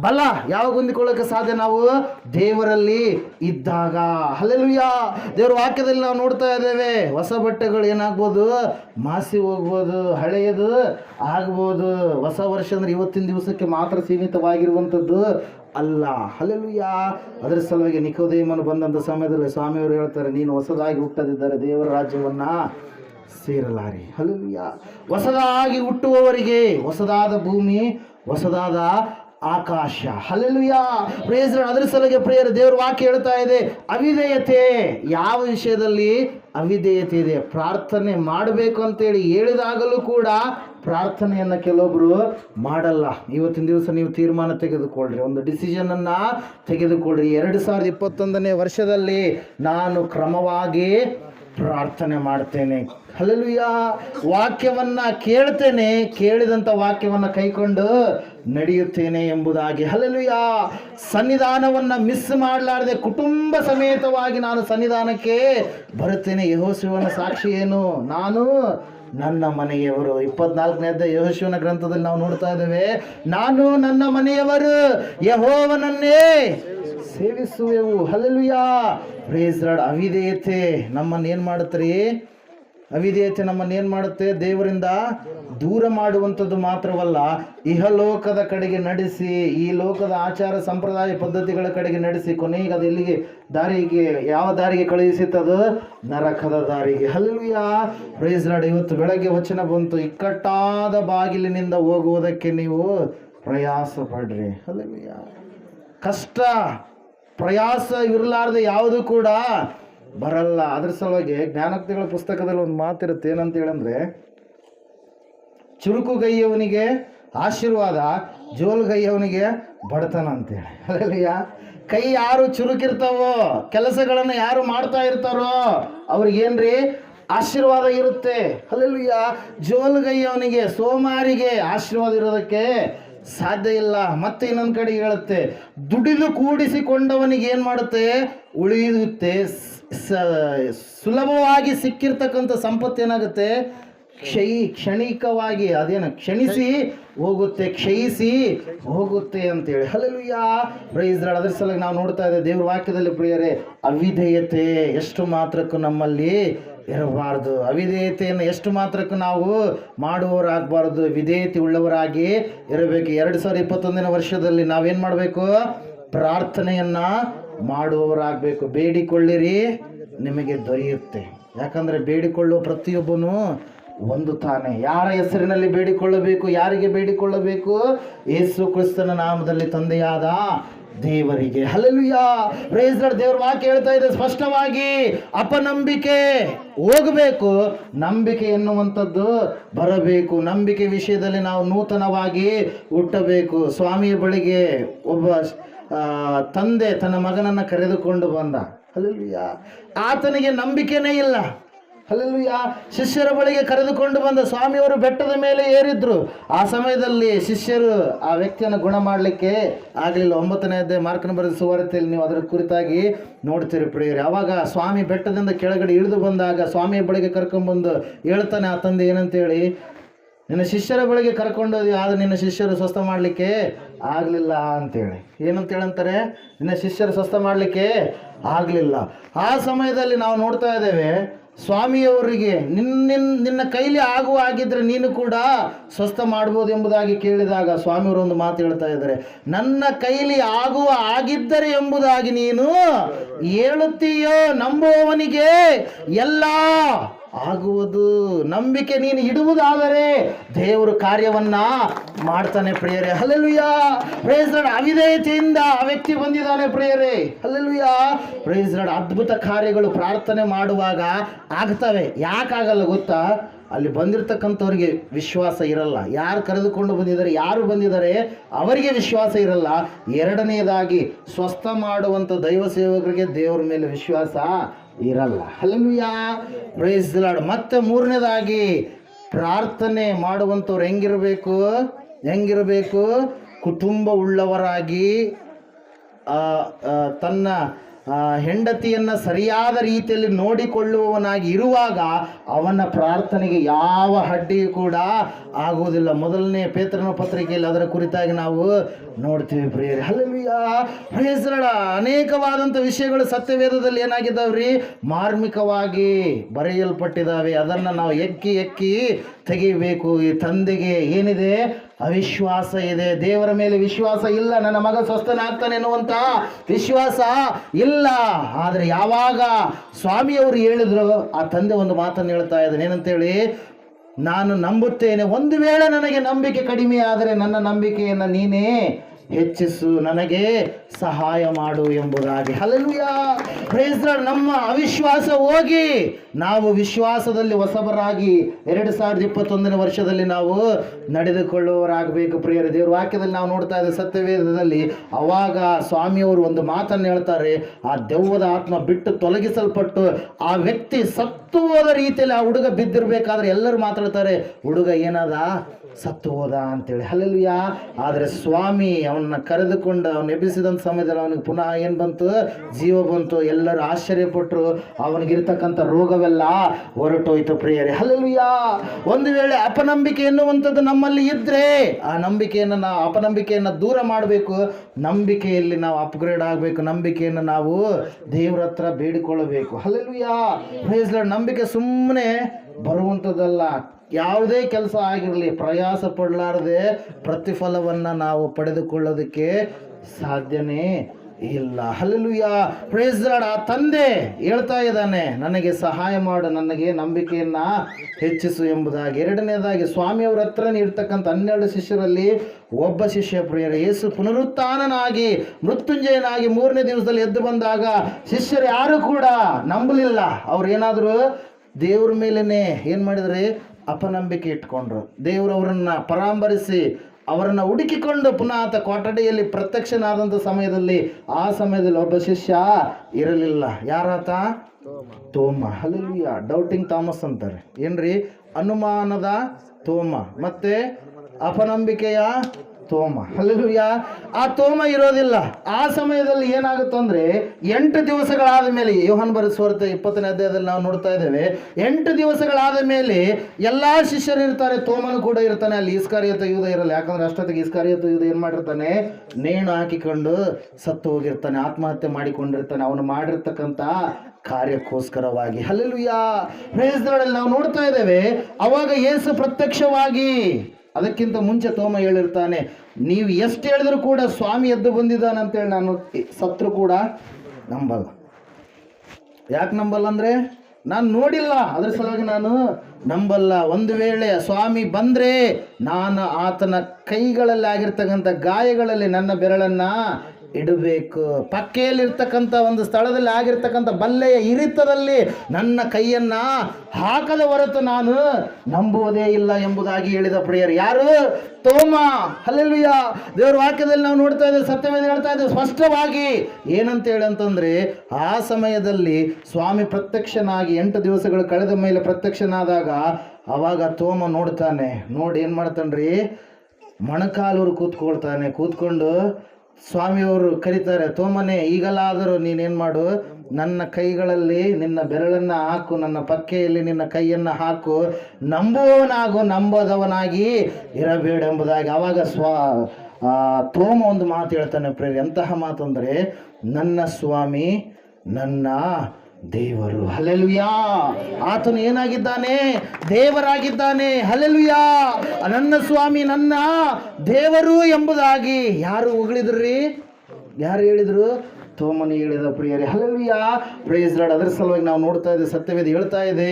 ಬಲ ಯಾವಾಗ ಹೊಂದಿಕೊಳ್ಳೋಕೆ ಸಾಧ್ಯ ನಾವು? ದೇವರಲ್ಲಿ ಇದ್ದಾಗ. ಅಲ್ಲಿಯ ದೇವರ ವಾಕ್ಯದಲ್ಲಿ ನಾವು ನೋಡ್ತಾ ಇದ್ದೇವೆ. ಹೊಸ ಬಟ್ಟೆಗಳು ಏನಾಗ್ಬೋದು? ಮಾಸಿ ಹೋಗ್ಬೋದು, ಹಳೆಯದು ಆಗ್ಬೋದು. ಹೊಸ ವರ್ಷ ಅಂದ್ರೆ ಇವತ್ತಿನ ದಿವಸಕ್ಕೆ ಮಾತ್ರ ಸೀಮಿತವಾಗಿರುವಂಥದ್ದು. ಅಲ್ಲ ಅಲ್ಲೆಲ್ಲೂ ಅದರ ಸಲುವಾಗಿ ನಿಕೋದೇಮನು ಬಂದಂಥ ಸಮಯದಲ್ಲಿ ಸ್ವಾಮಿಯವರು ಹೇಳ್ತಾರೆ, ನೀನು ಹೊಸದಾಗಿ ಹುಟ್ಟದಿದ್ದರೆ ದೇವರ ರಾಜ್ಯವನ್ನ ಸೇರಲಾರಿ. ಅಲ್ಲೆಲ್ಲೂ ಹೊಸದಾಗಿ ಹುಟ್ಟುವವರಿಗೆ ಹೊಸದಾದ ಭೂಮಿ, ಹೊಸದಾದ ಆಕಾಶ. ಹಲ್ಲೆಲುಯ. ಪ್ರೇಸ್ ಅದರ ಸಲುವಾಗಿ ಪ್ರೇಯರ್, ದೇವರು ವಾಕ್ಯ ಹೇಳ್ತಾ ಇದೆ, ಅವಿಧೇಯತೆ. ಯಾವ ವಿಷಯದಲ್ಲಿ? ಅವಿಧೇಯತೆ ಇದೆ ಪ್ರಾರ್ಥನೆ ಮಾಡಬೇಕು ಅಂತೇಳಿ ಹೇಳಿದಾಗಲೂ ಕೂಡ ಪ್ರಾರ್ಥನೆಯನ್ನು ಕೆಲವೊಬ್ರು ಮಾಡಲ್ಲ. ಇವತ್ತಿನ ದಿವಸ ನೀವು ತೀರ್ಮಾನ ತೆಗೆದುಕೊಳ್ಳ್ರಿ. ಒಂದು ಡಿಸಿಷನನ್ನು ತೆಗೆದುಕೊಳ್ಳ್ರಿ. ಎರಡು ಸಾವಿರದ ಇಪ್ಪತ್ತೊಂದನೇ ವರ್ಷದಲ್ಲಿ ನಾನು ಕ್ರಮವಾಗಿ ಪ್ರಾರ್ಥನೆ ಮಾಡ್ತೇನೆ. ಹಲಲುಯ ವಾಕ್ಯವನ್ನು ಕೇಳ್ತೇನೆ. ಕೇಳಿದಂಥ ವಾಕ್ಯವನ್ನು ಕೈಕೊಂಡು ನಡೆಯುತ್ತೇನೆ ಎಂಬುದಾಗಿ. ಹಲಲುಯಾ ಸನ್ನಿಧಾನವನ್ನು ಮಿಸ್ ಮಾಡಲಾರದೆ ಕುಟುಂಬ ಸಮೇತವಾಗಿ ನಾನು ಸನ್ನಿಧಾನಕ್ಕೆ ಬರುತ್ತೇನೆ. ಯಹೋಶಿವನ ಸಾಕ್ಷಿ ಏನು? ನಾನು ನನ್ನ ಮನೆಯವರು. ಇಪ್ಪತ್ನಾಲ್ಕನೇದ ಯಹೋಶಿವನ ಗ್ರಂಥದಲ್ಲಿ ನಾವು ನೋಡ್ತಾ ಇದ್ದೇವೆ. ನಾನು ನನ್ನ ಮನೆಯವರು. ಯಹೋವನನ್ನೇ ಸೇವಿಸುವೆವು. ಅಲ್ಲೆಲ್ಲೂ ಯಾ ಲಾರ್ಡ್ ಅವಿಧೇಯತೆ. ನಮ್ಮನ್ನು ಏನು ಮಾಡುತ್ತೀರಿ? ಅವಿಧೇಯತೆ ನಮ್ಮನ್ನು ಏನು ಮಾಡುತ್ತೆ? ದೇವರಿಂದ ದೂರ ಮಾಡುವಂಥದ್ದು ಮಾತ್ರವಲ್ಲ, ಇಹಲೋಕದ ಕಡೆಗೆ ನಡೆಸಿ, ಈ ಲೋಕದ ಆಚಾರ ಸಂಪ್ರದಾಯ ಪದ್ಧತಿಗಳ ಕಡೆಗೆ ನಡೆಸಿ, ಕೊನೆಗೆ ಅದು ಎಲ್ಲಿಗೆ ದಾರಿಗೆ, ಯಾವ ದಾರಿಗೆ ಕಳುಹಿಸುತ್ತದ? ನರಕದ ದಾರಿಗೆ. ಹಲ್ವಿಯ ಪ್ರೈಸ್ ಲಾರ್ಡ್ ಇವತ್ತು ಬೆಳಗ್ಗೆ ವಚನ ಬಂತು, ಇಕ್ಕಟ್ಟಾದ ಬಾಗಿಲಿನಿಂದ ಹೋಗುವುದಕ್ಕೆ ನೀವು ಪ್ರಯಾಸ ಪಡ್ರಿ ಹಲ್ವಿಯ ಕಷ್ಟ, ಪ್ರಯಾಸ ಇರಲಾರ್ದೆ ಯಾವುದು ಕೂಡ ಬರಲ್ಲ. ಅದ್ರ ಸಲುವಾಗಿ ಜ್ಞಾನೋಕ್ತಿಗಳ ಪುಸ್ತಕದಲ್ಲಿ ಒಂದು ಮಾತಿರುತ್ತೆ, ಏನಂತ ಹೇಳಂದ್ರೆ ಚುರುಕುಗೈಯವನಿಗೆ ಆಶೀರ್ವಾದ ಜೋಲ್ಗೈಯವನಿಗೆ ಬಡತನ ಅಂತೇಳಿ ಅಲ್ಲಯ್ಯ ಕೈ ಯಾರು ಚುರುಕಿರ್ತಾವೋ, ಕೆಲಸಗಳನ್ನು ಯಾರು ಮಾಡ್ತಾ ಇರ್ತಾರೋ, ಅವ್ರಿಗೇನ್ರಿ? ಆಶೀರ್ವಾದ ಇರುತ್ತೆ. ಅಲ್ಲಯ್ಯ ಜೋಲ್ಗೈಯವನಿಗೆ ಸೋಮಾರಿಗೆ ಆಶೀರ್ವಾದ ಇರೋದಕ್ಕೆ ಸಾಧ್ಯ ಇಲ್ಲ. ಮತ್ತೆ ಇನ್ನೊಂದು ಕಡೆ ಹೇಳುತ್ತೆ, ದುಡಿದು ಕೂಡಿಸಿಕೊಂಡವನಿಗೆ ಏನು ಮಾಡುತ್ತೆ? ಉಳಿಯುತ್ತೆ ಸುಲಭವಾಗಿ ಸಿಕ್ಕಿರ್ತಕ್ಕಂಥ ಸಂಪತ್ತು ಏನಾಗುತ್ತೆ? ಕ್ಷಯಿ, ಕ್ಷಣಿಕವಾಗಿ, ಅದೇನು, ಕ್ಷಣಿಸಿ ಹೋಗುತ್ತೆ, ಕ್ಷಯಿಸಿ ಹೋಗುತ್ತೆ ಅಂತೇಳಿ. ಹಲಲುಯ್ಯ ಪ್ರೈಸ್ ಅದ್ರ ಸಲುವಾಗಿ ನಾವು ನೋಡ್ತಾ ಇದ್ದೇವೆ ದೇವ್ರ ವಾಕ್ಯದಲ್ಲಿ ಪ್ರಿಯರೇ, ಅವಿಧೇಯತೆ, ಎಷ್ಟು ಮಾತ್ರಕ್ಕೂ ನಮ್ಮಲ್ಲಿ ಇರಬಾರ್ದು. ಅವಿಧೇಯತೆಯನ್ನು ಎಷ್ಟು ಮಾತ್ರಕ್ಕೂ ನಾವು ಮಾಡುವವರಾಗಬಾರ್ದು? ವಿಧೇಯತೆ ಉಳ್ಳವರಾಗಿ ಇರಬೇಕು. ಎರಡು ಸಾವಿರದ ಇಪ್ಪತ್ತೊಂದನೇ ವರ್ಷದಲ್ಲಿ ನಾವೇನು ಮಾಡಬೇಕು? ಪ್ರಾರ್ಥನೆಯನ್ನ ಮಾಡುವವರಾಗಬೇಕು. ಬೇಡಿಕೊಳ್ಳಿರಿ, ನಿಮಗೆ ದೊರೆಯುತ್ತೆ. ಯಾಕಂದರೆ ಬೇಡಿಕೊಳ್ಳುವ ಪ್ರತಿಯೊಬ್ಬನು ಒಂದು ತಾನೆ. ಯಾರ ಹೆಸರಿನಲ್ಲಿ ಬೇಡಿಕೊಳ್ಳಬೇಕು, ಯಾರಿಗೆ ಬೇಡಿಕೊಳ್ಳಬೇಕು? ಯೇಸು ಕ್ರಿಸ್ತನ ನಾಮದಲ್ಲಿ ತಂದೆಯಾದ ದೇವರಿಗೆ. ಹಲಲುಯ ಪ್ರೇಸ್ ದೇವ್ರ ವಾಕ್ಯ ಹೇಳ್ತಾ ಇದೆ ಸ್ಪಷ್ಟವಾಗಿ. ಅಪನಂಬಿಕೆ ಹೋಗಬೇಕು, ನಂಬಿಕೆ ಎನ್ನುವಂಥದ್ದು ಬರಬೇಕು. ನಂಬಿಕೆ ವಿಷಯದಲ್ಲಿ ನಾವು ನೂತನವಾಗಿ ಹುಟ್ಟಬೇಕು. ಸ್ವಾಮಿಯ ಬಳಿಗೆ ಒಬ್ಬ ತಂದೆ ತನ್ನ ಮಗನನ್ನು ಕರೆದುಕೊಂಡು ಬಂದ. ಹಲಲುಯ ಆತನಿಗೆ ನಂಬಿಕೆನೇ ಇಲ್ಲ. ಹಲಲುಯ ಶಿಷ್ಯರ ಬಳಿಗೆ ಕರೆದುಕೊಂಡು ಬಂದ ಸ್ವಾಮಿಯವರು ಬೆಟ್ಟದ ಮೇಲೆ ಏರಿದ್ರು. ಆ ಸಮಯದಲ್ಲಿ ಶಿಷ್ಯರು ಆ ವ್ಯಕ್ತಿಯನ್ನು ಗುಣ ಮಾಡಲಿಕ್ಕೆ ಆಗಲಿಲ್ಲ. ಒಂಬತ್ತನೇ ಅಧ್ಯಾಯ ಮಾರ್ಕನ ಬರೆದ ಸುವಾರ್ತೆಯಲ್ಲಿ ನೀವು ಅದರ ಕುರಿತಾಗಿ ನೋಡ್ತೀರಿ ಪ್ರಿಯರು. ಯಾವಾಗ ಸ್ವಾಮಿ ಬೆಟ್ಟದಿಂದ ಕೆಳಗಡೆ ಇಳಿದು ಬಂದಾಗ ಸ್ವಾಮಿಯ ಬಳಿಗೆ ಕರ್ಕೊಂಡ್ಬಂದು ಹೇಳ್ತಾನೆ ಆ ತಂದೆ ಏನಂತೇಳಿ, ನಿನ್ನ ಶಿಷ್ಯರ ಬಳಿಗೆ ಕರ್ಕೊಂಡೋದಿ ಆದ್ರೆ ನಿನ್ನ ಶಿಷ್ಯರು ಸ್ವಸ್ಥ ಮಾಡಲಿಕ್ಕೆ ಆಗಲಿಲ್ಲ ಅಂತೇಳಿ. ಏನಂತ ಹೇಳಂತಾರೆ ನಿನ್ನ ಶಿಷ್ಯರು ಸ್ವಸ್ಥ ಮಾಡಲಿಕ್ಕೆ ಆಗಲಿಲ್ಲ. ಆ ಸಮಯದಲ್ಲಿ ನಾವು ನೋಡ್ತಾ ಇದ್ದೇವೆ ಸ್ವಾಮಿಯವರಿಗೆ ನಿನ್ನ ನಿನ್ನ ಕೈಲಿ ಆಗುವ ಆಗಿದ್ರೆ ನೀನು ಕೂಡ ಸ್ವಸ್ಥ ಮಾಡ್ಬೋದು ಎಂಬುದಾಗಿ ಕೇಳಿದಾಗ ಸ್ವಾಮಿಯವರು ಒಂದು ಮಾತು ಹೇಳ್ತಾ ಇದ್ದಾರೆ. ನನ್ನ ಕೈಲಿ ಆಗುವ ಆಗಿದ್ದರೆ ಎಂಬುದಾಗಿ ನೀನು ಹೇಳುತ್ತೀಯೋ ನಂಬುವವನಿಗೆ ಎಲ್ಲ ಆಗುವುದು ನಂಬಿಕೆ ನೀನು ಇಡುವುದಾದರೆ ದೇವರು ಕಾರ್ಯವನ್ನ ಮಾಡ್ತಾನೆ ಪ್ರಿಯರೇ. ಅಲ್ಲೆಲ್ಲುಯ್ಯ ಪ್ರೈಸ್ ಲಾರ್ಡ್ ಅವಿಧೇಯತೆಯಿಂದ ಆ ವ್ಯಕ್ತಿ ಬಂದಿದ್ದಾನೆ ಪ್ರಿಯರೇ. ಅಲ್ಲೆಲ್ಲುಯ್ಯ ಪ್ರೈಸ್ ರಡ್ ಅದ್ಭುತ ಕಾರ್ಯಗಳು ಪ್ರಾರ್ಥನೆ ಮಾಡುವಾಗ ಆಗ್ತವೆ. ಯಾಕಾಗಲ್ಲ ಗೊತ್ತಾ? ಅಲ್ಲಿ ಬಂದಿರತಕ್ಕಂಥವ್ರಿಗೆ ವಿಶ್ವಾಸ ಇರಲ್ಲ. ಯಾರು ಕರೆದುಕೊಂಡು ಬಂದಿದ್ದಾರೆ, ಯಾರು ಬಂದಿದ್ದಾರೆ, ಅವರಿಗೆ ವಿಶ್ವಾಸ ಇರಲ್ಲ. ಎರಡನೆಯದಾಗಿ ಸ್ವಸ್ಥ ಮಾಡುವಂಥ ದೈವ ಸೇವಕರಿಗೆ ದೇವರ ಮೇಲೆ ವಿಶ್ವಾಸ ಇರಲ್ಲ. ಹಲಲುಯ ಪ್ರೈಸ್ ಲಾಡ್ ಮತ್ತೆ ಮೂರನೇದಾಗಿ ಪ್ರಾರ್ಥನೆ ಮಾಡುವಂಥವ್ರು ಹೆಂಗಿರಬೇಕು? ಹೆಂಗಿರಬೇಕು? ಕುಟುಂಬ ಉಳ್ಳವರಾಗಿ ತನ್ನ ಹೆಂಡತಿಯನ್ನ ಸರಿಯಾದ ರೀತಿಯಲ್ಲಿ ನೋಡಿಕೊಳ್ಳುವವನಾಗಿ ಇರುವಾಗ ಅವನ ಪ್ರಾರ್ಥನೆಗೆ ಯಾವ ಅಡ್ಡಿಯೂ ಕೂಡ ಆಗುವುದಿಲ್ಲ. ಮೊದಲನೇ ಪೇತ್ರನ ಪತ್ರಿಕೆಯಲ್ಲಿ ಅದರ ಕುರಿತಾಗಿ ನಾವು ನೋಡ್ತೀವಿ ಪ್ರಿಯರಿ. ಹಲಲುಯ ಹೆಸರಳ ಅನೇಕವಾದಂಥ ವಿಷಯಗಳು ಸತ್ಯವೇದದಲ್ಲಿ ಏನಾಗಿದ್ದಾವ್ರಿ? ಮಾರ್ಮಿಕವಾಗಿ ಬರೆಯಲ್ಪಟ್ಟಿದ್ದಾವೆ. ಅದನ್ನು ನಾವು ಎಕ್ಕಿ ಎಕ್ಕಿ ತೆಗಿಬೇಕು. ಈ ತಂದೆಗೆ ಏನಿದೆ? ಅವಿಶ್ವಾಸ ಇದೆ. ದೇವರ ಮೇಲೆ ವಿಶ್ವಾಸ ಇಲ್ಲ. ನನ್ನ ಮಗ ಸ್ವಸ್ಥನಾಗ್ತಾನೆ ಎನ್ನುವಂತ ವಿಶ್ವಾಸ ಇಲ್ಲ. ಆದರೆ ಯಾವಾಗ ಸ್ವಾಮಿಯವರು ಹೇಳಿದ್ರು, ಆ ತಂದೆ ಒಂದು ಮಾತನ್ನು ಹೇಳ್ತಾ ಇದ್ದಾನೆ. ಏನಂತೇಳಿ? ನಾನು ನಂಬುತ್ತೇನೆ. ಒಂದು ವೇಳೆ ನನಗೆ ನಂಬಿಕೆ ಕಡಿಮೆ ಆದರೆ ನನ್ನ ನಂಬಿಕೆಯನ್ನು ನೀನೇ ಹೆಚ್ಚಿಸು, ನನಗೆ ಸಹಾಯ ಮಾಡು ಎಂಬುದಾಗಿ. Hallelujah praise lord. ನಮ್ಮ ಅವಿಶ್ವಾಸ ಹೋಗಿ, ನಾವು ವಿಶ್ವಾಸದಲ್ಲಿ ಹೊಸಬರಾಗಿ ಎರಡು ಸಾವಿರದ ಇಪ್ಪತ್ತೊಂದನೇ ವರ್ಷದಲ್ಲಿ ನಾವು ನಡೆದುಕೊಳ್ಳುವರಾಗಬೇಕು ಪ್ರಿಯರ, ದೇವ್ರ ವಾಕ್ಯದಲ್ಲಿ ನಾವು ನೋಡ್ತಾ ಇದ್ದೇವೆ ಸತ್ಯವೇದದಲ್ಲಿ ಅವಾಗ ಸ್ವಾಮಿಯವರು ಒಂದು ಮಾತನ್ನು ಹೇಳ್ತಾರೆ, ಆ ದೆವ್ವದ ಆತ್ಮ ಬಿಟ್ಟು ತೊಲಗಿಸಲ್ಪಟ್ಟು ಆ ವ್ಯಕ್ತಿ ಸತ್ತು ಹೋದ ರೀತಿಯಲ್ಲಿ ಆ ಹುಡುಗ ಬಿದ್ದಿರಬೇಕಾದ್ರೆ ಎಲ್ಲರೂ ಮಾತಾಡ್ತಾರೆ, ಹುಡುಗ, ಏನದ? ಸತ್ತು ಹೋದ ಅಂತೇಳಿ. ಹಲಲುಯ ಆದರೆ ಸ್ವಾಮಿ ಅವನ್ನ ಕರೆದುಕೊಂಡು ಅವನು ಎಬ್ಬಿಸಿದಂಥ ಸಮಯದಲ್ಲಿ ಅವನಿಗೆ ಪುನಃ ಏನು ಬಂತು? ಜೀವ ಬಂತು. ಎಲ್ಲರೂ ಆಶ್ಚರ್ಯಪಟ್ಟರು ಅವನಿಗಿರ್ತಕ್ಕಂಥ ರೋಗವೆಲ್ಲ ಹೊರಟೋಯ್ತು ಪ್ರಿಯರೇ. ಹಲಲುಯ ಒಂದು ವೇಳೆ ಅಪನಂಬಿಕೆ ಎನ್ನುವಂಥದ್ದು ನಮ್ಮಲ್ಲಿ ಇದ್ರೆ ಆ ನಂಬಿಕೆಯನ್ನು ನಾವು ಅಪನಂಬಿಕೆಯನ್ನು ದೂರ ಮಾಡಬೇಕು. ನಂಬಿಕೆಯಲ್ಲಿ ನಾವು ಅಪ್ಗ್ರೇಡ್ ಆಗಬೇಕು. ನಂಬಿಕೆಯನ್ನು ನಾವು ದೇವ್ರ ಹತ್ರ ಬೇಡಿಕೊಳ್ಳಬೇಕು. ಲಾರ್ಡ್. ನಂಬಿಕೆ ಸುಮ್ಮನೆ ಬರುವಂಥದ್ದಲ್ಲ. ಯಾವುದೇ ಕೆಲಸ ಆಗಿರಲಿ, ಪ್ರಯಾಸ ಪಡಲಾರದೆ ಪ್ರತಿಫಲವನ್ನು ನಾವು ಪಡೆದುಕೊಳ್ಳೋದಕ್ಕೆ ಸಾಧ್ಯನೇ ಇಲ್ಲ. ಹಲಲುಯ ಪ್ರೇಸ್ ಆ ತಂದೆ ಹೇಳ್ತಾ ಇದ್ದಾನೆ, ನನಗೆ ಸಹಾಯ ಮಾಡು, ನನಗೆ ನಂಬಿಕೆಯನ್ನ ಹೆಚ್ಚಿಸು ಎಂಬುದಾಗಿ. ಎರಡನೇದಾಗಿ, ಸ್ವಾಮಿಯವರ ಹತ್ರ ಇರ್ತಕ್ಕಂಥ ಹನ್ನೆರಡು ಶಿಷ್ಯರಲ್ಲಿ ಒಬ್ಬ ಶಿಷ್ಯ ಪ್ರಿಯರ, ಯೇಸು ಪುನರುತ್ಥಾನನಾಗಿ, ಮೃತ್ಯುಂಜಯನಾಗಿ ಮೂರನೇ ದಿವಸದಲ್ಲಿ ಎದ್ದು ಬಂದಾಗ ಶಿಷ್ಯರು ಯಾರು ಕೂಡ ನಂಬಲಿಲ್ಲ. ಅವ್ರು ಏನಾದರೂ ದೇವ್ರ ಮೇಲೇ ಏನು ಮಾಡಿದ್ರೆ ಅಪನಂಬಿಕೆ ಇಟ್ಕೊಂಡ್ರು. ದೇವರು ಅವರನ್ನು ಪರಾಂಬರಿಸಿ ಅವರನ್ನು ಹುಡುಕಿಕೊಂಡು ಪುನಃ ಆತ ಕೊಠಡಿಯಲ್ಲಿ ಪ್ರತ್ಯಕ್ಷನಾದಂಥ ಸಮಯದಲ್ಲಿ ಆ ಸಮಯದಲ್ಲಿ ಒಬ್ಬ ಶಿಷ್ಯ ಇರಲಿಲ್ಲ. ಯಾರಾತ? ತೋಮ. ಅಲ್ಲಿಯ ಡೌಟಿಂಗ್ ಥಾಮಸ್ ಅಂತಾರೆ. ಏನ್ರಿ? ಅನುಮಾನದ ತೋಮ. ಮತ್ತೆ ಅಪನಂಬಿಕೆಯ ತೋಮ. ಹಲಿಯ ಆ ತೋಮ ಇರೋದಿಲ್ಲ. ಆ ಸಮಯದಲ್ಲಿ ಏನಾಗುತ್ತಂದ್ರೆ ಎಂಟು ದಿವಸಗಳಾದ ಮೇಲೆ, ಯೋಹನ್ ಬರೆಸುವರ್ತ ಇಪ್ಪತ್ತನೇ ಅಧ್ಯಾಯದಲ್ಲಿ ನಾವು ನೋಡ್ತಾ ಇದ್ದೇವೆ. ಎಂಟು ದಿವಸಗಳಾದ ಮೇಲೆ ಎಲ್ಲಾ ಶಿಷ್ಯರು ಇರ್ತಾರೆ. ತೋಮನು ಕೂಡ ಇರ್ತಾನೆ. ಅಲ್ಲಿ ಇಸ್ಕಾರಿಯತ ಯೂದ ಇರಲ್ಲ ಯಾಕಂದ್ರೆ ಅಷ್ಟೊತ್ತಿಗೆ ಇಸ್ಕಾರಿಯತ ಯೂದ ಏನ್ ಮಾಡಿರ್ತಾನೆ? ನೇಣು ಹಾಕಿಕೊಂಡು ಸತ್ತು ಹೋಗಿರ್ತಾನೆ. ಆತ್ಮಹತ್ಯೆ ಮಾಡಿಕೊಂಡಿರ್ತಾನೆ. ಅವನು ಮಾಡಿರ್ತಕ್ಕಂಥ ಕಾರ್ಯಕ್ಕೋಸ್ಕರವಾಗಿ. ಅಲ್ಲೆಲ್ಲೂ ಯಾ ದಿ ನಾವು ನೋಡ್ತಾ ಇದ್ದೇವೆ, ಅವಾಗ ಏಸು ಪ್ರತ್ಯಕ್ಷವಾಗಿ ಅದಕ್ಕಿಂತ ಮುಂಚೆ ತೋಮ ಹೇಳಿರ್ತಾನೆ, ನೀವು ಎಷ್ಟು ಹೇಳಿದ್ರು ಕೂಡ ಸ್ವಾಮಿ ಎದ್ದು ಬಂದಿದ್ದಾನೆ ಅಂತೇಳಿ ನಾನು ಸತ್ರು ಕೂಡ ನಂಬಲ್ಲ. ಯಾಕೆ ನಂಬಲ್ಲ ಅಂದರೆ, ನಾನು ನೋಡಿಲ್ಲ, ಅದ್ರ ಸಲುವಾಗಿ ನಾನು ನಂಬಲ್ಲ. ಒಂದು ವೇಳೆ ಸ್ವಾಮಿ ಬಂದರೆ, ನಾನು ಆತನ ಕೈಗಳಲ್ಲಿ ಆಗಿರ್ತಕ್ಕಂಥ ಗಾಯಗಳಲ್ಲಿ ನನ್ನ ಬೆರಳನ್ನು ಇಡಬೇಕು. ಪಕ್ಕೆಯಲ್ಲಿರ್ತಕ್ಕಂಥ ಒಂದು ಸ್ಥಳದಲ್ಲಿ ಆಗಿರ್ತಕ್ಕಂಥ ಬಲ್ಲೆಯ ಇರಿತದಲ್ಲಿ ನನ್ನ ಕೈಯನ್ನ ಹಾಕದ ಹೊರತು ನಾನು ನಂಬುವುದೇ ಇಲ್ಲ ಎಂಬುದಾಗಿ ಹೇಳಿದ ಪ್ರಿಯರ್ ಯಾರು? ತೋಮ. ಹಲ್ಲೆಲುಯ್ಯ ದೇವರ ವಾಕ್ಯದಲ್ಲಿ ನಾವು ನೋಡ್ತಾ ಇದ್ದೇವೆ, ಸತ್ಯವೇದ ಹೇಳ್ತಾ ಇದ್ದೇವೆ. ಸ್ಪಷ್ಟವಾಗಿ ಏನಂತ ಹೇಳಂತಂದರೆ ಆ ಸಮಯದಲ್ಲಿ ಸ್ವಾಮಿ ಪ್ರತ್ಯಕ್ಷನಾಗಿ ಎಂಟು ದಿವಸಗಳು ಕಳೆದ ಮೇಲೆ ಪ್ರತ್ಯಕ್ಷನಾದಾಗ ಅವಾಗ ತೋಮ ನೋಡ್ತಾನೆ. ನೋಡಿ ಏನು ಮಾಡ್ತಾನ್ರಿ? ಮೊಣಕಾಲೂರು ಕೂತ್ಕೊಳ್ತಾನೆ. ಕೂತ್ಕೊಂಡು ಸ್ವಾಮಿಯವರು ಕರೀತಾರೆ, ತೋಮನೆ, ಈಗಲಾದರೂ ನೀನೇನು ಮಾಡು? ನನ್ನ ಕೈಗಳಲ್ಲಿ ನಿನ್ನ ಬೆರಳನ್ನು ಹಾಕು, ನನ್ನ ಪಕ್ಕೆಯಲ್ಲಿ ನಿನ್ನ ಕೈಯನ್ನು ಹಾಕು. ನಂಬುವವನಾಗು, ನಂಬದವನಾಗಿ ಇರಬೇಡ ಎಂಬುದಾಗಿ ಆವಾಗ ಸ್ವಾ ತೋಮ ಒಂದು ಮಾತು ಹೇಳ್ತಾನೆ ಪ್ರೇರಿ ಎಂತಹ ಮಾತು ಅಂದರೆ ನನ್ನ ಸ್ವಾಮಿ, ನನ್ನ ದೇವರು ಹಲೆಲುಯಾ ಆತನು ಏನಾಗಿದ್ದಾನೆ? ದೇವರಾಗಿದ್ದಾನೆ ಹಲೆಲುಯಾ ನನ್ನ ಸ್ವಾಮಿ ನನ್ನ, ದೇವರು ಎಂಬುದಾಗಿ. ಯಾರು ಹೊಗಳಿದ್ರಿ ಯಾರು ಹೇಳಿದ್ರು? ತೋಮನಿ ಹೇಳಿದ ಪ್ರಿಯರೇ ಹಲವಿಯ ಪ್ರೇಸ್ ಲಾರ್ಡ್ ಅದರ ಸಲುವಾಗಿ ನಾವು ನೋಡ್ತಾ ಇದ್ದೇವೆ ಸತ್ಯವೇದ ಹೇಳ್ತಾ ಇದೆ,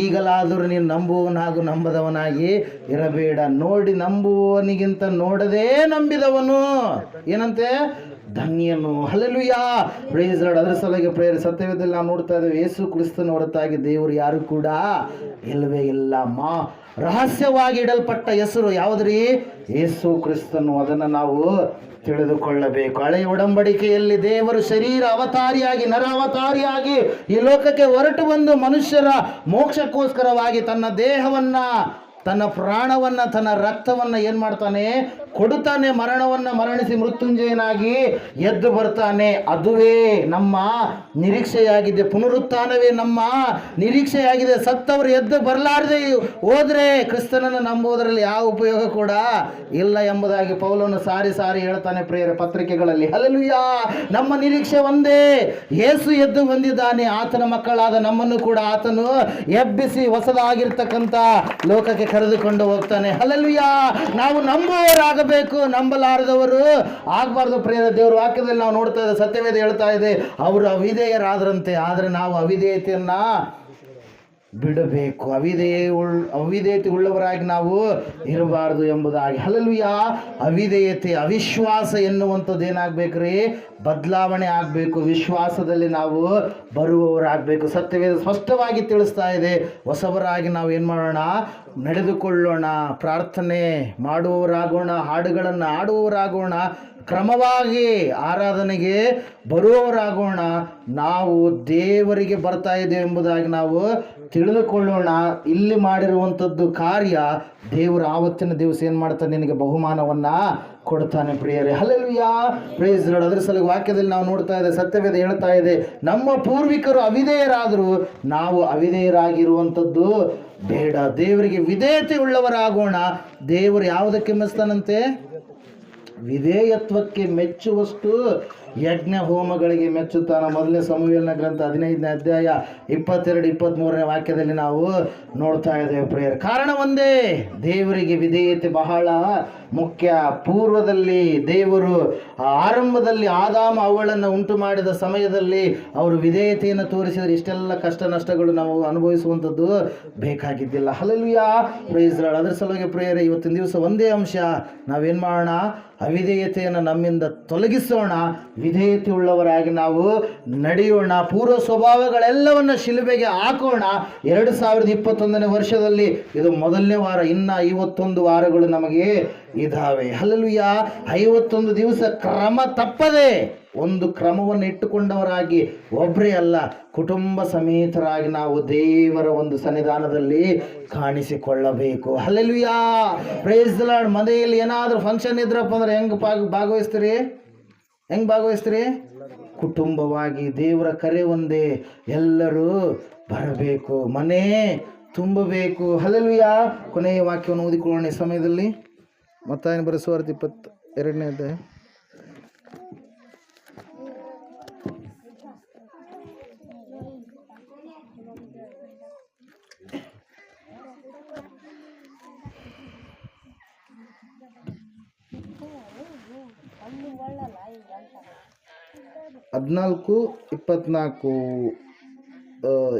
ಈಗಲಾದರೂ ನೀನು ನಂಬುವನಾಗು ನಂಬದವನಾಗಿ ಇರಬೇಡ. ನೋಡಿ, ನಂಬುವವನಿಗಿಂತ ನೋಡದೇ ನಂಬಿದವನು. ಏನಂತೆ? ಧನ್ಯನು. ಹಲೆಲುಯಾ ಪ್ರೇಯಸ್ ಅದರ ಸಲುವಾಗಿ ಪ್ರೇಯರ್ ಸತ್ಯವೇದಲ್ಲಿ ನಾವು ನೋಡ್ತಾ ಇದ್ದೇವೆ, ಯೇಸು ಕ್ರಿಸ್ತನ ಹೊರತಾಗಿ ದೇವರು ಯಾರು ಕೂಡ ಇಲ್ಲವೇ ಇಲ್ಲ. ಮಾ, ರಹಸ್ಯವಾಗಿ ಇಡಲ್ಪಟ್ಟ ಹೆಸರು ಯಾವುದ್ರಿ? ಯೇಸು ಕ್ರಿಸ್ತನು. ಅದನ್ನು ನಾವು ತಿಳಿದುಕೊಳ್ಳಬೇಕು. ಹಳೆಯ ಒಡಂಬಡಿಕೆಯಲ್ಲಿ ದೇವರು ಶರೀರ ಅವತಾರಿಯಾಗಿ, ನರ ಅವತಾರಿಯಾಗಿ ಈ ಲೋಕಕ್ಕೆ ಹೊರಟು ಬಂದು ಮನುಷ್ಯರ ಮೋಕ್ಷಕ್ಕೋಸ್ಕರವಾಗಿ ತನ್ನ ದೇಹವನ್ನ, ತನ್ನ ಪ್ರಾಣವನ್ನ, ತನ್ನ ರಕ್ತವನ್ನ ಏನು ಮಾಡ್ತಾನೆ? ಕೊಡುತ್ತಾನೆ ಮರಣವನ್ನ ಮರಣಿಸಿ ಮೃತ್ಯುಂಜಯನಾಗಿ ಎದ್ದು ಬರ್ತಾನೆ. ಅದುವೇ ನಮ್ಮ ನಿರೀಕ್ಷೆಯಾಗಿದೆ. ಪುನರುತ್ಥಾನವೇ ನಮ್ಮ ನಿರೀಕ್ಷೆಯಾಗಿದೆ. ಸತ್ತವರು ಎದ್ದು ಬರಲಾರದೆ ಹೋದ್ರೆ ಕ್ರಿಸ್ತನನ್ನು ನಂಬುವುದರಲ್ಲಿ ಯಾವ ಉಪಯೋಗ ಕೂಡ ಇಲ್ಲ ಎಂಬುದಾಗಿ ಪೌಲನು ಸಾರಿ ಸಾರಿ ಹೇಳ್ತಾನೆ ಪ್ರಿಯರ ಪತ್ರಿಕೆಗಳಲ್ಲಿ. ಹಲಲುಯ್ಯ ನಮ್ಮ ನಿರೀಕ್ಷೆ ಒಂದೇ. ಏಸು ಎದ್ದು ಬಂದಿದ್ದಾನೆ. ಆತನ ಮಕ್ಕಳಾದ ನಮ್ಮನ್ನು ಕೂಡ ಆತನು ಎಬ್ಬಿಸಿ ಹೊಸದಾಗಿರ್ತಕ್ಕಂಥ ಲೋಕಕ್ಕೆ ಕರೆದುಕೊಂಡು ಹೋಗ್ತಾನೆ. ಹಲಲುಯ್ಯ ನಾವು ನಂಬುವವರಾಗಬೇಕು ನಂಬಲಾರದವರು. ಆಗಬಾರ್ದು ಪ್ರಿಯರ ದೇವರ, ವಾಕ್ಯದಲ್ಲಿ ನಾವು ನೋಡ್ತಾ ಇದ್ದೇವೆ ಸತ್ಯವೇದ ಹೇಳ್ತಾ ಇದೆ, ಅವರು ಅವಿಧೇಯರಾದ್ರಂತೆ, ಆದರೆ ನಾವು ಅವಿಧೇಯತೆಯನ್ನ ಬಿಡಬೇಕು. ಅವಿದೇ ಉಳ್ ಉಳ್ಳವರಾಗಿ ನಾವು ಇರಬಾರದು ಎಂಬುದಾಗಿ. ಹಲಲು ಯಾ ಅವಿದೇಯತೆ ಅವಿಶ್ವಾಸ ಎನ್ನುವಂಥದ್ದು ಏನಾಗಬೇಕ್ರಿ? ಬದಲಾವಣೆ ಆಗಬೇಕು. ವಿಶ್ವಾಸದಲ್ಲಿ ನಾವು ಬರುವವರಾಗಬೇಕು. ಸತ್ಯವೇದ ಸ್ಪಷ್ಟವಾಗಿ ತಿಳಿಸ್ತಾ ಇದೆ. ಹೊಸವರಾಗಿ ನಾವು ಏನು ಮಾಡೋಣ? ನಡೆದುಕೊಳ್ಳೋಣ. ಪ್ರಾರ್ಥನೆ ಮಾಡುವವರಾಗೋಣ. ಹಾಡುಗಳನ್ನು ಆಡುವವರಾಗೋಣ. ಕ್ರಮವಾಗಿ ಆರಾಧನೆಗೆ ಬರುವವರಾಗೋಣ. ನಾವು ದೇವರಿಗೆ ಬರ್ತಾ ಇದ್ದೇವೆ ಎಂಬುದಾಗಿ ನಾವು ತಿಳಿದುಕೊಳ್ಳೋಣ. ಇಲ್ಲಿ ಮಾಡಿರುವಂಥದ್ದು ಕಾರ್ಯ ದೇವರು ಆವತ್ತಿನ ದಿವಸ ಏನು ಮಾಡ್ತಾನೆ? ನಿನಗೆ ಬಹುಮಾನವನ್ನ ಕೊಡ್ತಾನೆ ಪ್ರಿಯರೇ. Hallelujah praise. ಅದರ ಸಲುವಾಗಿ ವಾಕ್ಯದಲ್ಲಿ ನಾವು ನೋಡ್ತಾ ಇದೆ ಸತ್ಯವೇದ ಹೇಳ್ತಾ ಇದೆ, ನಮ್ಮ ಪೂರ್ವಿಕರು ಅವಿಧೇಯರಾದರೂ, ನಾವು ಅವಿಧೇಯರಾಗಿರುವಂಥದ್ದು ಬೇಡ. ದೇವರಿಗೆ ವಿಧೇಯತೆ ಉಳ್ಳವರಾಗೋಣ ದೇವರು ಯಾವುದಕ್ಕೆ ಮೆಚ್ತಾನಂತೆ? ವಿಧೇಯತ್ವಕ್ಕೆ ಮೆಚ್ಚುವಷ್ಟು ಯಜ್ಞ ಹೋಮಗಳಿಗೆ ಮೆಚ್ಚುತ್ತಾನ. ಮೊದಲನೇ ಸಮುವೇಲನ ಗ್ರಂಥ ಹದಿನೈದನೇ ಅಧ್ಯಾಯ ಇಪ್ಪತ್ತೆರಡು ಇಪ್ಪತ್ತ್ಮೂರನೇ ವಾಕ್ಯದಲ್ಲಿ ನಾವು ನೋಡ್ತಾ ಇದ್ದೇವೆ ಪ್ರೇಯರ್. ಕಾರಣ ಒಂದೇ, ದೇವರಿಗೆ ವಿಧೇಯತೆ ಬಹಳ ಮುಖ್ಯ. ಪೂರ್ವದಲ್ಲಿ ದೇವರು ಆರಂಭದಲ್ಲಿ ಆದಾಮ ಅವಳನ್ನು ಉಂಟು ಮಾಡಿದ ಸಮಯದಲ್ಲಿ ಅವರು ವಿಧೇಯತೆಯನ್ನು ತೋರಿಸಿದರೆ ಇಷ್ಟೆಲ್ಲ ಕಷ್ಟ ನಷ್ಟಗಳು ನಾವು ಅನುಭವಿಸುವಂಥದ್ದು ಬೇಕಾಗಿದ್ದಿಲ್ಲ. ಹಲಲ್ವಿಯಾ ಪ್ರೈಸ್ ಲಾರ್ಡ್. ಅದರ ಸಲುವಾಗಿ ಪ್ರೇಯರ್, ಇವತ್ತಿನ ದಿವಸ ಒಂದೇ ಅಂಶ. ನಾವೇನು ಮಾಡೋಣ? ಅವಿಧೇಯತೆಯನ್ನು ನಮ್ಮಿಂದ ತೊಲಗಿಸೋಣ. ವಿಧೇಯತೆ ಉಳ್ಳವರಾಗಿ ನಾವು ನಡೆಯೋಣ. ಪೂರ್ವ ಸ್ವಭಾವಗಳೆಲ್ಲವನ್ನು ಶಿಲುಬೆಗೆ ಹಾಕೋಣ. ಎರಡು ಸಾವಿರದ ಇಪ್ಪತ್ತೊಂದನೇ ವರ್ಷದಲ್ಲಿ ಇದು ಮೊದಲನೇ ವಾರ. ಇನ್ನ ಐವತ್ತೊಂದು ವಾರಗಳು ನಮಗೆ ಇದ್ದಾವೆ ಹಲಲುಯ ಐವತ್ತೊಂದು ದಿವಸ ಕ್ರಮ ತಪ್ಪದೆ ಒಂದು ಕ್ರಮವನ್ನು ಇಟ್ಟುಕೊಂಡವರಾಗಿ ಒಬ್ಬರೇ ಅಲ್ಲ, ಕುಟುಂಬ ಸಮೇತರಾಗಿ ನಾವು ದೇವರ ಒಂದು ಸನ್ನಿಧಾನದಲ್ಲಿ ಕಾಣಿಸಿಕೊಳ್ಳಬೇಕು. ಹಲಲುಯಾ ಪ್ರೈಸ್ ಲಾಡ್ ಮನೆಯಲ್ಲಿ ಏನಾದರೂ ಫಂಕ್ಷನ್ ಇದ್ರಪ್ಪ ಅಂದ್ರೆ ಹೆಂಗೆ ಭಾಗ, ಭಾಗವಹಿಸ್ತೀರಿ? ಹೆಂಗೆ ಭಾಗವಹಿಸ್ತೀರಿ? ಕುಟುಂಬವಾಗಿ ದೇವರ ಕರೆ ಒಂದೇ. ಎಲ್ಲರೂ ಬರಬೇಕು, ಮನೆ ತುಂಬಬೇಕು. ಹಲಲುಯಾ ಕೊನೆಯ ವಾಕ್ಯವನ್ನು ಓದಿಕೊಳ್ಳೋಣ ಈ ಸಮಯದಲ್ಲಿ. ಮತ್ತಾಯನ ಬರೆಸುವಾರ್ಥ ಇಪ್ಪತ್ತು ಎರಡನೇ ಹದಿನಾಲ್ಕು ಇಪ್ಪತ್ನಾಲ್ಕು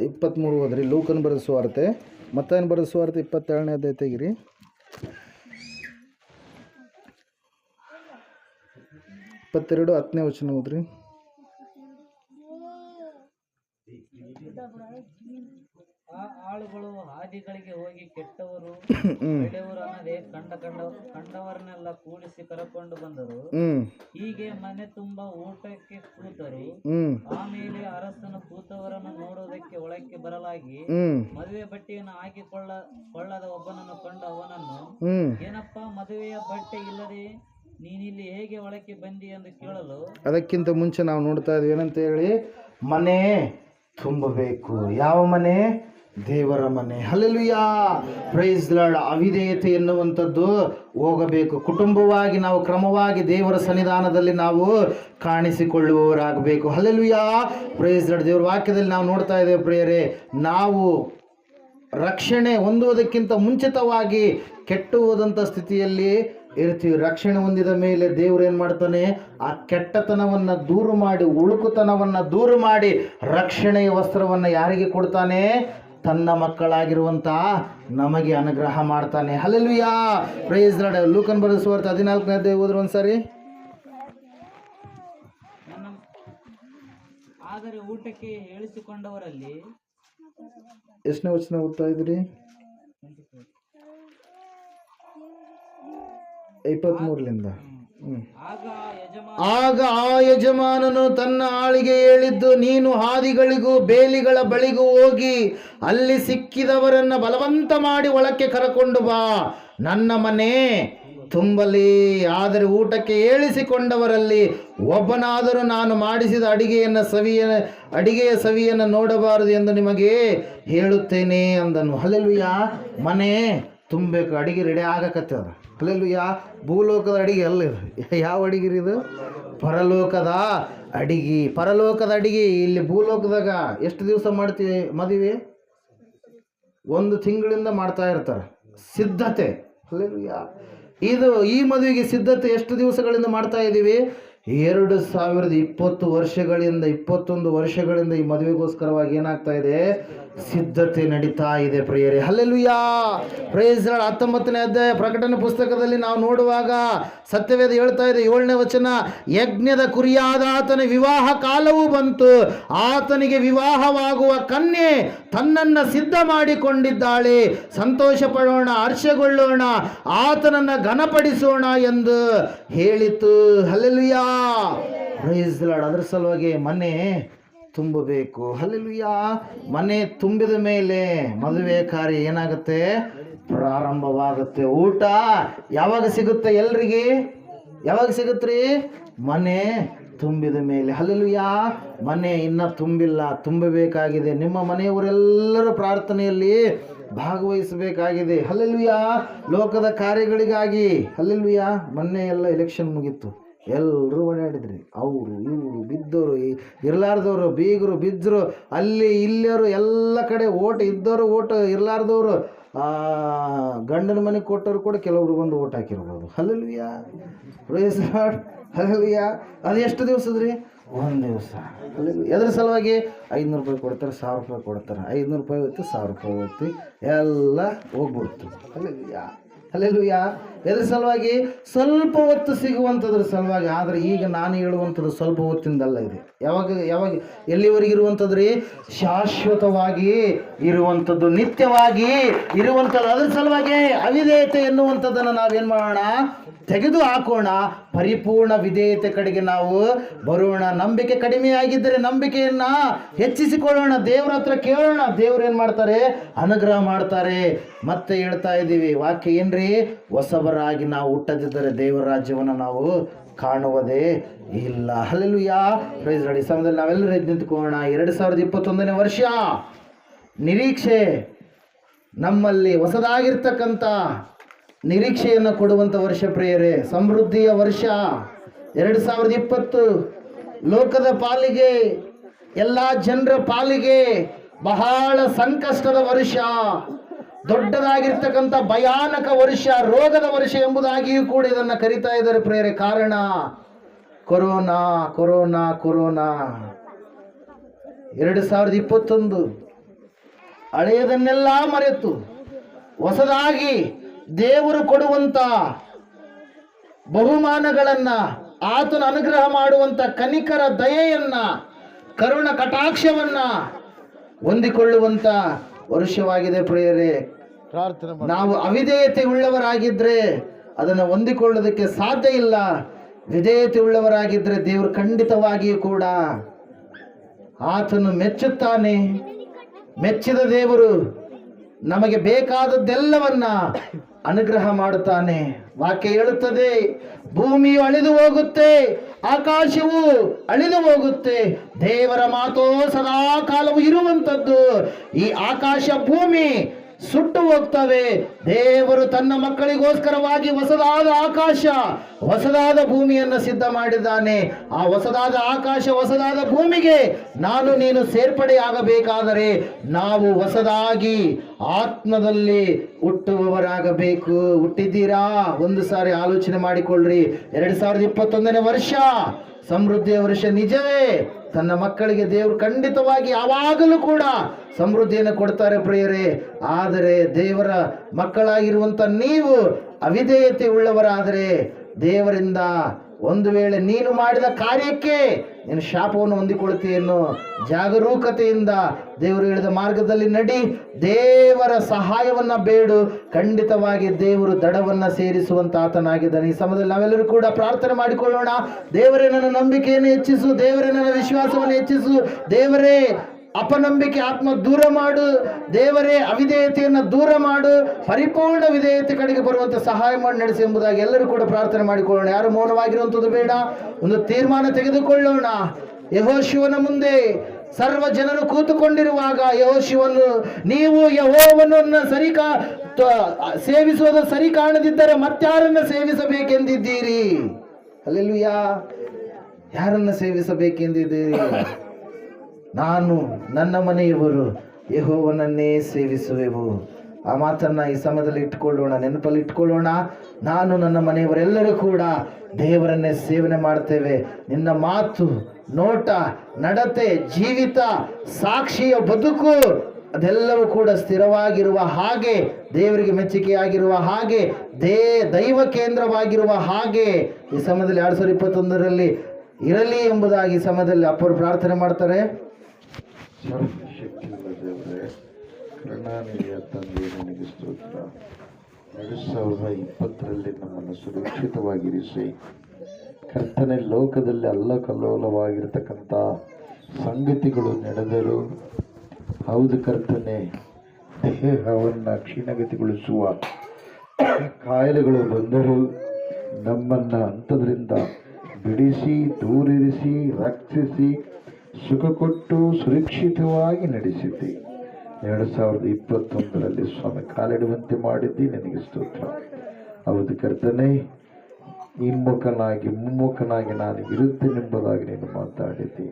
ಇಪ್ಪತ್ತ್ಮೂರು ಹೋದ್ರಿ. ಲೂಕನ್ ಬರೆಸುವಾರ್ತೆ ಮತ್ತಾಯನ ಬರೆಸುವಾರ್ತೆ ಇಪ್ಪತ್ತೇಳನೇ ಅಧ್ಯಾಯ ತೆಗಿರಿ. ಇಪ್ಪತ್ತೆರಡು ಹತ್ತನೇ ವಚನ ಹೋದ್ರಿ. ಆಳುಗಳು ಹಾದಿಗಳಿಗೆ ಹೋಗಿ ಕೆಟ್ಟವರು ಕಂಡ ಕಂಡ ಕಂಡವರನ್ನೆಲ್ಲ ಕೂಡಿಸಿ ಕರಕೊಂಡು ಬಂದರು. ಹೀಗೆ ಮನೆ ತುಂಬಾ ಊಟಕ್ಕೆ ಕೂತರು. ಆಮೇಲೆ ಅರಸನು ಕೂತವರನ್ನು ನೋಡುವುದಕ್ಕೆ ಒಳಕ್ಕೆ ಬರಲಾಗಿ ಮದುವೆ ಬಟ್ಟೆಯನ್ನು ಹಾಕಿಕೊಳ್ಳ ಕೊಳ್ಳದ ಒಬ್ಬನನ್ನು ಕಂಡು ಅವನನ್ನು ಏನಪ್ಪ ಮದುವೆಯ ಬಟ್ಟೆ ಇಲ್ಲದೆ ನೀನಿಲ್ಲಿ ಹೇಗೆ ಒಳಕ್ಕೆ ಬಂದಿ ಎಂದು ಕೇಳಲು ಅದಕ್ಕಿಂತ ಮುಂಚೆ ನಾವು ನೋಡ್ತಾ ಇದ್ವಿ ಏನಂತ ಹೇಳಿ ಮನೆ ತುಂಬಬೇಕು. ಯಾವ ಮನೆ? ದೇವರ ಮನೆ. ಹಲಲುಯಾ ಪ್ರೈಸ್ ಲಾರ್ಡ್ ಅವಿಧೇಯತೆ ಎನ್ನುವಂಥದ್ದು ಹೋಗಬೇಕು. ಕುಟುಂಬವಾಗಿ ನಾವು ಕ್ರಮವಾಗಿ ದೇವರ ಸನ್ನಿಧಾನದಲ್ಲಿ ನಾವು ಕಾಣಿಸಿಕೊಳ್ಳುವವರಾಗಬೇಕು. ಹಲಲುಯಾ ಪ್ರೈಸ್ ಲಾರ್ಡ್ ದೇವರ ವಾಕ್ಯದಲ್ಲಿ ನಾವು ನೋಡ್ತಾ ಇದ್ದೇವೆ ಪ್ರೇಯರೇ, ನಾವು ರಕ್ಷಣೆ ಹೊಂದುವುದಕ್ಕಿಂತ ಮುಂಚಿತವಾಗಿ ಕೆಟ್ಟು ಹೋದಂಥ ಸ್ಥಿತಿಯಲ್ಲಿ ಇರ್ತೀವಿ. ರಕ್ಷಣೆ ಹೊಂದಿದ ಮೇಲೆ ದೇವ್ರು ಏನು ಮಾಡ್ತಾನೆ? ಆ ಕೆಟ್ಟತನವನ್ನು ದೂರು ಮಾಡಿ ಉಳುಕುತನವನ್ನು ದೂರು ಮಾಡಿ ರಕ್ಷಣೆಯ ವಸ್ತ್ರವನ್ನು ಯಾರಿಗೆ ಕೊಡ್ತಾನೆ? ತನ್ನ ಮಕ್ಕಳಾಗಿರುವಂಥ ನಮಗೆ ಅನುಗ್ರಹ ಮಾಡ್ತಾನೆ. ಹಲಲುಯಾ ಪ್ರೈಸ್ ನಡ ಲೂಕನ್ ಬರೆಸುವಾರ್ಥ ಹದಿನಾಲ್ಕನೇ ಅಧ್ಯಾಯ ಹೋದ್ರು ಒಂದ್ಸರಿ. ನನ್ನ ಆದರೆ ಊಟಕ್ಕೆ ಹೇಳಿಸಿಕೊಂಡವರಲ್ಲಿ ಎಷ್ಟನೇ ವಚನ ಓದ್ತಾ ಇದ್ರಿ ಇಪ್ಪತ್ತ್ಮೂರರಿಂದ ಆಗ ಆ ಯಜಮಾನನು ತನ್ನ ಆಳಿಗೆ ಹೇಳಿದ್ದು, ನೀನು ಹಾದಿಗಳಿಗೂ ಬೇಲಿಗಳ ಬಳಿಗೂ ಹೋಗಿ ಅಲ್ಲಿ ಸಿಕ್ಕಿದವರನ್ನ ಬಲವಂತ ಮಾಡಿ ಒಳಕ್ಕೆ ಕರಕೊಂಡು ಬಾ. ನನ್ನ ಮನೆ ತುಂಬಲಿ, ಆದರೆ ಊಟಕ್ಕೆ ಏಳಿಸಿಕೊಂಡವರಲ್ಲಿ ಒಬ್ಬನಾದರೂ ನಾನು ಮಾಡಿಸಿದ ಅಡಿಗೆಯನ್ನು ಸವಿಯ, ಅಡಿಗೆಯ ಸವಿಯನ್ನು ನೋಡಬಾರದು ಎಂದು ನಿಮಗೆ ಹೇಳುತ್ತೇನೆ ಅಂದನು. ಹಲಲುಯ ಮನೆ ತುಂಬಬೇಕು, ಅಡಿಗೆ ರೆಡಿ ಆಗಕತ್ತದ. ಅಲ್ಲೆಲ್ಲುಯ ಭೂಲೋಕದ ಅಡಿಗೆ ಅಲ್ಲ ಯಾವ ಅಡಿಗೆ ರೀ ಇದು? ಪರಲೋಕದ ಅಡಿಗೆ. ಪರಲೋಕದ ಅಡಿಗೆ. ಇಲ್ಲಿ ಭೂಲೋಕದಾಗ ಎಷ್ಟು ದಿವಸ ಮಾಡ್ತೀವಿ ಮದುವೆ? ಒಂದು ತಿಂಗಳಿಂದ ಮಾಡ್ತಾ ಇರ್ತಾರೆ. ಸಿದ್ಧತೆ. ಅಲ್ಲೆಲ್ಲುಯ ಇದು ಈ ಮದುವೆಗೆ ಸಿದ್ಧತೆ ಎಷ್ಟು ದಿವಸಗಳಿಂದ ಮಾಡ್ತಾ ಇದ್ದೀವಿ ಎರಡು ಸಾವಿರದ ಇಪ್ಪತ್ತು ವರ್ಷಗಳಿಂದ, ಇಪ್ಪತ್ತೊಂದು ವರ್ಷಗಳಿಂದ ಈ ಮದುವೆಗೋಸ್ಕರವಾಗಿ ಏನಾಗ್ತಾ ಇದೆ? ಸಿದ್ಧತೆ ನಡೀತಾ ಇದೆ ಪ್ರಿಯರೇ. ಹಲ್ಲೆಲುಯಾ! ಪ್ರೇಸ್ ಹತ್ತೊಂಬತ್ತನೇ ಅಧ್ಯಾಯ ಪ್ರಕಟಣೆ ಪುಸ್ತಕದಲ್ಲಿ ನಾವು ನೋಡುವಾಗ ಸತ್ಯವೇದ ಹೇಳ್ತಾ ಇದೆ, ಏಳನೇ ವಚನ, ಯಜ್ಞದ ಕುರಿಯಾದ ಆತನ ವಿವಾಹ ಕಾಲವೂ ಬಂತು. ಆತನಿಗೆ ವಿವಾಹವಾಗುವ ಕನ್ಯೆ ತನ್ನನ್ನು ಸಿದ್ಧ ಮಾಡಿಕೊಂಡಿದ್ದಾಳೆ. ಸಂತೋಷ ಪಡೋಣ ಹರ್ಷಗೊಳ್ಳೋಣ, ಆತನನ್ನು ಘನಪಡಿಸೋಣ ಎಂದು ಹೇಳಿತು. ಹಲ್ಲೆಲುಯಾ! ಪ್ರೈಸ್ ಲಾರ್ಡ್ ಅದ್ರ ಸಲುವಾಗಿ ಮನೆ ತುಂಬಬೇಕು. ಹಲ್ಲೆಲುಯಾ ಮನೆ ತುಂಬಿದ ಮೇಲೆ ಮದುವೆ ಕಾರ್ಯ ಏನಾಗುತ್ತೆ? ಪ್ರಾರಂಭವಾಗುತ್ತೆ. ಊಟ ಯಾವಾಗ ಸಿಗುತ್ತೆ ಎಲ್ರಿಗೆ? ಯಾವಾಗ ಸಿಗುತ್ತೆ ಮನೆ ತುಂಬಿದ ಮೇಲೆ. ಹಲ್ಲೆಲುಯಾ ಮನೆ ಇನ್ನ ತುಂಬಿಲ್ಲ. ತುಂಬಬೇಕಾಗಿದೆ. ನಿಮ್ಮ ಮನೆಯವರೆಲ್ಲರೂ ಪ್ರಾರ್ಥನೆಯಲ್ಲಿ ಭಾಗವಹಿಸಬೇಕಾಗಿದೆ. ಹಲ್ಲೆಲುಯಾ ಲೋಕದ ಕಾರ್ಯಗಳಿಗಾಗಿ. ಹಲ್ಲೆಲುಯಾ ಮೊನ್ನೆ ಎಲ್ಲ ಎಲೆಕ್ಷನ್ ಮುಗೀತು. ಎಲ್ಲರೂ ಓಡಾಡಿದ್ರಿ. ಅವರು ಇವರು ಬಿದ್ದವರು ಇರಲಾರ್ದವರು ಬೀಗರು ಬಿದ್ದರು ಅಲ್ಲಿ ಇಲ್ಲಿಯವರು ಎಲ್ಲ ಕಡೆ ಓಟ್ ಇದ್ದವರು ಓಟ್ ಇರಲಾರ್ದವರು. ಗಂಡನ ಮನೆಗೆ ಕೊಟ್ಟವರು ಕೂಡ ಕೆಲವರು ಬಂದು ಓಟ್ ಹಾಕಿರ್ಬೋದು. ಹಲಲ್ವಿಯಾ ಪ್ರೇಸ್ ಲಾರ್ಡ್ ಹಲ್ಲಲ್ವಿಯಾ ಅದು ಎಷ್ಟು ದಿವಸದ್ರಿ? ಒಂದು ದಿವಸ. ಎದ್ರ ಸಲುವಾಗಿ? ಐದುನೂರು ರೂಪಾಯಿ ಕೊಡ್ತಾರೆ ಸಾವಿರ ರೂಪಾಯಿ ಕೊಡ್ತಾರೆ. ಐದುನೂರು ರೂಪಾಯಿ ಹೊತ್ತು ಸಾವಿರ ರೂಪಾಯಿ ಹೊತ್ತು ಎಲ್ಲ ಹೋಗ್ಬಿಡ್ತು. ಹಲ್ಲಲ್ವಿಯಾ ಅಲ್ಲೆಲ್ಲೂಯ ಎದ್ರ ಸಲುವಾಗಿ? ಸ್ವಲ್ಪ ಹೊತ್ತು ಸಿಗುವಂಥದ್ರ ಸಲುವಾಗಿ. ಆದರೆ ಈಗ ನಾನು ಹೇಳುವಂಥದ್ದು ಸ್ವಲ್ಪ ಹೊತ್ತಿಂದಲ್ಲ ಇದೆ. ಯಾವಾಗ ಯಾವಾಗ, ಎಲ್ಲಿವರೆಗೆ ಇರುವಂಥದ್ದು ರೀ ಶಾಶ್ವತವಾಗಿ ಇರುವಂಥದ್ದು, ನಿತ್ಯವಾಗಿ ಇರುವಂಥದ್ದು. ಅದ್ರ ಸಲುವಾಗಿ ಅವಿಧೇಯತೆ ಎನ್ನುವಂಥದ್ದನ್ನು ನಾವೇನು ಮಾಡೋಣ? ತೆಗೆದು ಹಾಕೋಣ. ಪರಿಪೂರ್ಣ ವಿಧೇಯತೆ ಕಡೆಗೆ ನಾವು ಬರೋಣ. ನಂಬಿಕೆ ಕಡಿಮೆ ಆಗಿದ್ದರೆ ನಂಬಿಕೆಯನ್ನ ಹೆಚ್ಚಿಸಿಕೊಳ್ಳೋಣ. ದೇವರ ಹತ್ರ ಕೇಳೋಣ. ದೇವ್ರು ಏನು ಮಾಡ್ತಾರೆ? ಅನುಗ್ರಹ ಮಾಡ್ತಾರೆ. ಮತ್ತೆ ಹೇಳ್ತಾ ಇದ್ದೀವಿ, ವಾಕ್ಯ ಏನ್ರಿ? ಹೊಸಬರಾಗಿ ನಾವು ಹುಟ್ಟದಿದ್ದರೆ ದೇವರ ರಾಜ್ಯವನ್ನು ನಾವು ಕಾಣುವುದೇ ಇಲ್ಲ. ಅಲ್ಲೆಲ್ಲೂ ಯಾ ಪ್ರೈಸ್ ರೆಡಿ ಸಮಯದಲ್ಲಿ ನಾವೆಲ್ಲರೂ ನಿಂತ್ಕೋಣ ಎರಡು ಸಾವಿರದ ಇಪ್ಪತ್ತೊಂದನೇ ವರ್ಷ. ನಿರೀಕ್ಷೆ ನಮ್ಮಲ್ಲಿ ಹೊಸದಾಗಿರ್ತಕ್ಕಂಥ ನಿರೀಕ್ಷೆಯನ್ನು ಕೊಡುವಂಥ ವರ್ಷ ಪ್ರಿಯರೇ, ಸಮೃದ್ಧಿಯ ವರ್ಷ. ಎರಡು ಸಾವಿರದ ಇಪ್ಪತ್ತು ಲೋಕದ ಪಾಲಿಗೆ, ಎಲ್ಲ ಜನರ ಪಾಲಿಗೆ ಬಹಳ ಸಂಕಷ್ಟದ ವರ್ಷ. ದೊಡ್ಡದಾಗಿರ್ತಕ್ಕಂಥ ಭಯಾನಕ ವರ್ಷ, ರೋಗದ ವರ್ಷ ಎಂಬುದಾಗಿಯೂ ಕೂಡ ಇದನ್ನು ಕರಿತಾ ಇದ್ದಾರೆ ಪ್ರೇರೆ ಕಾರಣ, ಕೊರೋನಾ ಕೊರೋನಾ ಕೊರೋನಾ. ಎರಡು ಸಾವಿರದ ಇಪ್ಪತ್ತೊಂದು ಹಳೆಯದನ್ನೆಲ್ಲ ಮರೆತು ಹೊಸದಾಗಿ ದೇವರು ಕೊಡುವಂತ ಬಹುಮಾನಗಳನ್ನ ಆತನ ಅನುಗ್ರಹ ಮಾಡುವಂತ ಕನಿಕರ ದಯೆಯನ್ನ ಕರುಣ ಕಟಾಕ್ಷವನ್ನ ಹೊಂದಿಕೊಳ್ಳುವಂತ ವರುಷವಾಗಿದೆ ಪ್ರಿಯರೇ. ಪ್ರಾರ್ಥನೆ ನಾವು ಅವಿಧೇಯತೆ ಉಳ್ಳವರಾಗಿದ್ರೆ ಅದನ್ನು ಹೊಂದಿಕೊಳ್ಳೋದಕ್ಕೆ ಸಾಧ್ಯ ಇಲ್ಲ. ವಿಧೇಯತೆ ಉಳ್ಳವರಾಗಿದ್ರೆ ದೇವರು ಖಂಡಿತವಾಗಿಯೂ ಕೂಡ ಆತನು ಮೆಚ್ಚುತ್ತಾನೆ. ಮೆಚ್ಚಿದ ದೇವರು ನಮಗೆ ಬೇಕಾದದ್ದೆಲ್ಲವನ್ನ ಅನುಗ್ರಹ ಮಾಡುತ್ತಾನೆ. ವಾಕ್ಯ ಹೇಳುತ್ತದೆ, ಭೂಮಿಯು ಅಳಿದು ಹೋಗುತ್ತೆ, ಆಕಾಶವು ಅಳಿದು ಹೋಗುತ್ತೆ. ದೇವರ ಮಾತೋ ಸದಾ ಕಾಲವು ಇರುವಂಥದ್ದು. ಈ ಆಕಾಶ ಭೂಮಿ ಸುಟ್ಟು ಹೋಗ್ತವೆ. ದೇವರು ತನ್ನ ಮಕ್ಕಳಿಗೋಸ್ಕರವಾಗಿ ಹೊಸದಾದ ಆಕಾಶ, ಹೊಸದಾದ ಭೂಮಿಯನ್ನು ಸಿದ್ಧ ಮಾಡಿದ್ದಾನೆ. ಆ ಹೊಸದಾದ ಆಕಾಶ, ಹೊಸದಾದ ಭೂಮಿಗೆ ನಾನು, ನೀನು ಸೇರ್ಪಡೆಯಾಗಬೇಕಾದರೆ ನಾವು ಹೊಸದಾಗಿ ಆತ್ಮದಲ್ಲಿ ಹುಟ್ಟುವವರಾಗಬೇಕು. ಹುಟ್ಟಿದ್ದೀರಾ? ಒಂದು ಸಾರಿ ಆಲೋಚನೆ ಮಾಡಿಕೊಳ್ಳ್ರಿ. ಎರಡು ಸಾವಿರದ ಇಪ್ಪತ್ತೊಂದನೇ ವರ್ಷ, ಸಮೃದ್ಧಿಯ ವರ್ಷ, ನಿಜವೇ. ತನ್ನ ಮಕ್ಕಳಿಗೆ ದೇವರು ಖಂಡಿತವಾಗಿ ಯಾವಾಗಲೂ ಕೂಡ ಸಮೃದ್ಧಿಯನ್ನು ಕೊಡ್ತಾರೆ ಪ್ರಿಯರೇ. ಆದರೆ ದೇವರ ಮಕ್ಕಳಾಗಿರುವಂಥ ನೀವು ಅವಿಧೇಯತೆ ಉಳ್ಳವರಾದರೆ ದೇವರಿಂದ ಒಂದು ವೇಳೆ ನೀನು ಮಾಡಿದ ಕಾರ್ಯಕ್ಕೆ ನೀನು ಶಾಪವನ್ನು ಹೊಂದಿಕೊಳ್ತೀಯನ್ನು ಜಾಗರೂಕತೆಯಿಂದ ದೇವರು ಹೇಳಿದ ಮಾರ್ಗದಲ್ಲಿ ನಡಿ. ದೇವರ ಸಹಾಯವನ್ನು ಬೇಡು. ಖಂಡಿತವಾಗಿ ದೇವರು ದಡವನ್ನು ಸೇರಿಸುವಂತ ಆತನಾಗಿದ್ದಾನೆ ಈ ಸಮಯದಲ್ಲಿ ನಾವೆಲ್ಲರೂ ಕೂಡ ಪ್ರಾರ್ಥನೆ ಮಾಡಿಕೊಳ್ಳೋಣ. ದೇವರೇ ನನ್ನ ನಂಬಿಕೆಯನ್ನು ಹೆಚ್ಚಿಸು. ದೇವರೇ ನನ್ನ ವಿಶ್ವಾಸವನ್ನು ಹೆಚ್ಚಿಸು. ದೇವರೇ ಅಪನಂಬಿಕೆ ಆತ್ಮ ದೂರ ಮಾಡು, ದೇವರೇ ಅವಿಧೇಯತೆಯನ್ನು ದೂರ ಮಾಡು, ಪರಿಪೂರ್ಣ ವಿಧೇಯತೆ ಕಡೆಗೆ ಬರುವಂತ ಸಹಾಯ ಮಾಡಿ ನಡೆಸಿ ಎಂಬುದಾಗಿ ಎಲ್ಲರೂ ಕೂಡ ಪ್ರಾರ್ಥನೆ ಮಾಡಿಕೊಳ್ಳೋಣ. ಯಾರು ಮೌನವಾಗಿರುವಂಥದ್ದು ಬೇಡ, ಒಂದು ತೀರ್ಮಾನ ತೆಗೆದುಕೊಳ್ಳೋಣ. ಯಹೋ ಶಿವನ ಮುಂದೆ ಸರ್ವ ಜನರು ಕೂತುಕೊಂಡಿರುವಾಗ ಯಹೋ ಶಿವನು ನೀವು ಯಹೋವನನ್ನ ಸರಿ ಕಾ ಸೇವಿಸುವುದು ಸರಿ ಕಾಣದಿದ್ದರೆ ಮತ್ತಾರನ್ನ ಸೇವಿಸಬೇಕೆಂದಿದ್ದೀರಿ? ಅಲ್ಲೆಲ್ಲೂಯಾ ಯಾರನ್ನ ಸೇವಿಸಬೇಕೆಂದಿದ್ದೀರಿ? ನಾನು ನನ್ನ ಮನೆಯವರು ಯಹೋವನನ್ನೇ ಸೇವಿಸುವೆವು. ಆ ಮಾತನ್ನು ಈ ಸಮಯದಲ್ಲಿ ಇಟ್ಕೊಳ್ಳೋಣ ನೆನಪಲ್ಲಿ ಇಟ್ಕೊಳ್ಳೋಣ ನಾನು ನನ್ನ ಮನೆಯವರೆಲ್ಲರೂ ಕೂಡ ದೇವರನ್ನೇ ಸೇವನೆ ಮಾಡ್ತೇವೆ ನಿನ್ನ ಮಾತು, ನೋಟ, ನಡತೆ, ಜೀವಿತ, ಸಾಕ್ಷಿಯ ಬದುಕು, ಅದೆಲ್ಲವೂ ಕೂಡ ಸ್ಥಿರವಾಗಿರುವ ಹಾಗೆ, ದೇವರಿಗೆ ಮೆಚ್ಚುಗೆಯಾಗಿರುವ ಹಾಗೆ, ದೇ, ದೈವ ಕೇಂದ್ರವಾಗಿರುವ ಹಾಗೆ ಈ ಸಮಯದಲ್ಲಿ ಎರಡು ಸಾವಿರದ ಇಪ್ಪತ್ತೊಂದರಲ್ಲಿ ಇರಲಿ ಎಂಬುದಾಗಿ ಸಮಯದಲ್ಲಿ ಅಪ್ಪರು ಪ್ರಾರ್ಥನೆ ಮಾಡ್ತಾರೆ. ಸರ್ವಶಕ್ತಿಯುಳ್ಳ ದೇವರೇ ಕರುಣಾನಿಧಿಯ ತಂದೆ ನನಗೆ ಸ್ತೋತ್ರ. ಎರಡು ಸಾವಿರದ ಇಪ್ಪತ್ತರಲ್ಲಿ ನಮ್ಮನ್ನು ಸುರಕ್ಷಿತವಾಗಿರಿಸಿ. ಕರ್ತನೆ, ಲೋಕದಲ್ಲಿ ಅಲ್ಲ ಕಲ್ಲೋಲವಾಗಿರ್ತಕ್ಕಂಥ ಸಂಗತಿಗಳು ನಡೆದರು, ಹೌದು ಕರ್ತನೆ, ದೇಹವನ್ನು ಕ್ಷೀಣಗತಿಗೊಳಿಸುವ ಕಾಯಿಲೆಗಳು ಬಂದರು, ನಮ್ಮನ್ನು ಅಂಥದ್ರಿಂದ ಬಿಡಿಸಿ, ದೂರಿರಿಸಿ, ರಕ್ಷಿಸಿ ಸುಖ ಕೊಟ್ಟು ಸುರಕ್ಷಿತವಾಗಿ ನಡೆಸಿದ್ದೆ ಎರಡು ಸಾವಿರದ ಇಪ್ಪತ್ತೊಂದರಲ್ಲಿ ಸ್ವಾಮಿ ಕಾಲಿಡುವಂತೆ ಮಾಡಿದ್ದಿ, ನನಗೆ ಸ್ತೋತ್ರ. ಹೌದು ಕರ್ತನೆ, ಹಿಮ್ಮುಖನಾಗಿ, ಮುಮ್ಮುಖನಾಗಿ ನಾನು ಇರುತ್ತೇನೆಂಬುದಾಗಿ ನೀನು ಮಾತಾಡಿದ್ದೆ.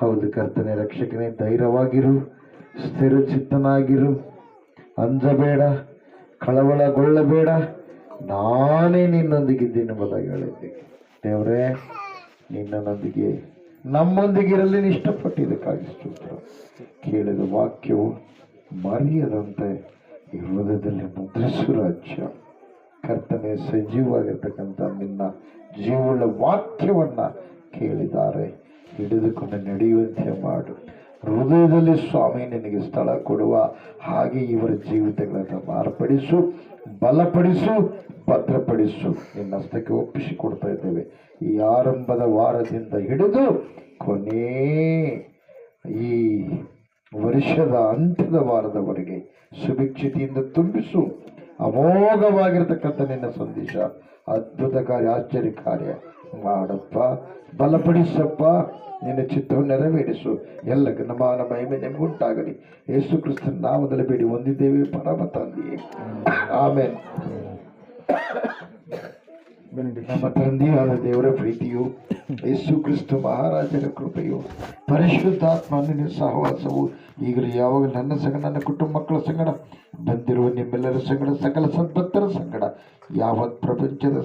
ಹೌದು ಕರ್ತನೆ, ರಕ್ಷಕನೇ, ಧೈರ್ಯವಾಗಿರು ಸ್ಥಿರಚಿತ್ತನಾಗಿರು ಅಂಜಬೇಡ, ಕಳವಳಗೊಳ್ಳಬೇಡ. ನಾನೇ ನಿನ್ನೊಂದಿಗಿದ್ದೇನೆಂಬುದಾಗಿ ಹೇಳಿದ್ದೆ. ದೇವರೇ, ನಿನ್ನೊಂದಿಗೆ ನಮ್ಮೊಂದಿಗೆ ಇಷ್ಟಪಟ್ಟು ಇದಕ್ಕಾಗಿ ಇಷ್ಟಪಟ್ಟಿದ್ದಕ್ಕಾಗಿ ಸ್ತೋತ್ರ. ಕೇಳಿದ ವಾಕ್ಯವು ಮರೆಯದಂತೆ ಹೃದಯದಲ್ಲಿ ಮುದ್ರಿಸು ರಾಜ್ಯ. ಕರ್ತನೆ, ಸಜೀವವಾಗಿರ್ತಕ್ಕಂಥ ನಿನ್ನ ಜೀವಳ ವಾಕ್ಯವನ್ನ ಕೇಳಿದ್ದಾರೆ. ಹಿಡಿದುಕೊಂಡು ನಡೆಯುವಂತೆ ಮಾಡು. ಹೃದಯದಲ್ಲಿ ಸ್ವಾಮಿ ನಿನಗೆ ಸ್ಥಳ ಕೊಡುವ ಹಾಗೆ ಇವರ ಜೀವಿತಗಳನ್ನು ಮಾರ್ಪಡಿಸು, ಬಲಪಡಿಸು, ಭದ್ರಪಡಿಸು. ನಿನ್ನ ಹಸ್ತಕ್ಕೆ ಒಪ್ಪಿಸಿ ಕೊಡ್ತಾ ಇದ್ದೇವೆ. ಈ ಆರಂಭದ ವಾರದಿಂದ ಹಿಡಿದು ಕೊನೇ ಈ ವರ್ಷದ ಅಂತ್ಯದ ವಾರದವರೆಗೆ ಸುಭಿಕ್ಷತೆಯಿಂದ ತುಂಬಿಸು. ಅಮೋಘವಾಗಿರತಕ್ಕಂಥ ನಿನ್ನ ಸಂದೇಶ. ಅದ್ಭುತ ಕಾರ್ಯ ಆಶ್ಚರ್ಯ ಕಾರ್ಯ ಮಾಡಪ್ಪ. ಬಲಪಡಿಸಪ್ಪ. ನಿನ್ನ ಚಿತ್ತವನ್ನು ನೆರವೇರಿಸು. ಎಲ್ಲ ಘನಮಾನ ಮಹಿಮೆ ನಿಮಗುಂಟಾಗಲಿ ಯೇಸು ಕ್ರಿಸ್ತನ ನಾಮದಲ್ಲಿ ಬೇಡಿ ಹೊಂದಿದ್ದೇವೆ ಪರಮ ತಂದೆಯೇ. ಆಮೇಲೆ ನಮ್ಮ ತಂದೆಯಾದ ದೇವರ ಪ್ರೀತಿಯು ಯೇಸು ಕ್ರಿಸ್ತ ಮಹಾರಾಜರ ಕೃಪೆಯು ಪರಿಶುದ್ಧಾತ್ಮ ನಿನ್ನ ಸಹವಾಸವು. ಈಗಲೂ ಯಾವಾಗ ನನ್ನ ಸಂಗಡ, ನನ್ನ ಕುಟುಂಬ ಮಕ್ಕಳ ಸಂಗಡ, ಬಂದಿರುವ ನಿಮ್ಮೆಲ್ಲರ ಸಂಗಡ, ಸಕಲ ಸಂಪತ್ತರ ಸಂಗಡ, ಯಾವತ್ ಪ್ರಪಂಚದ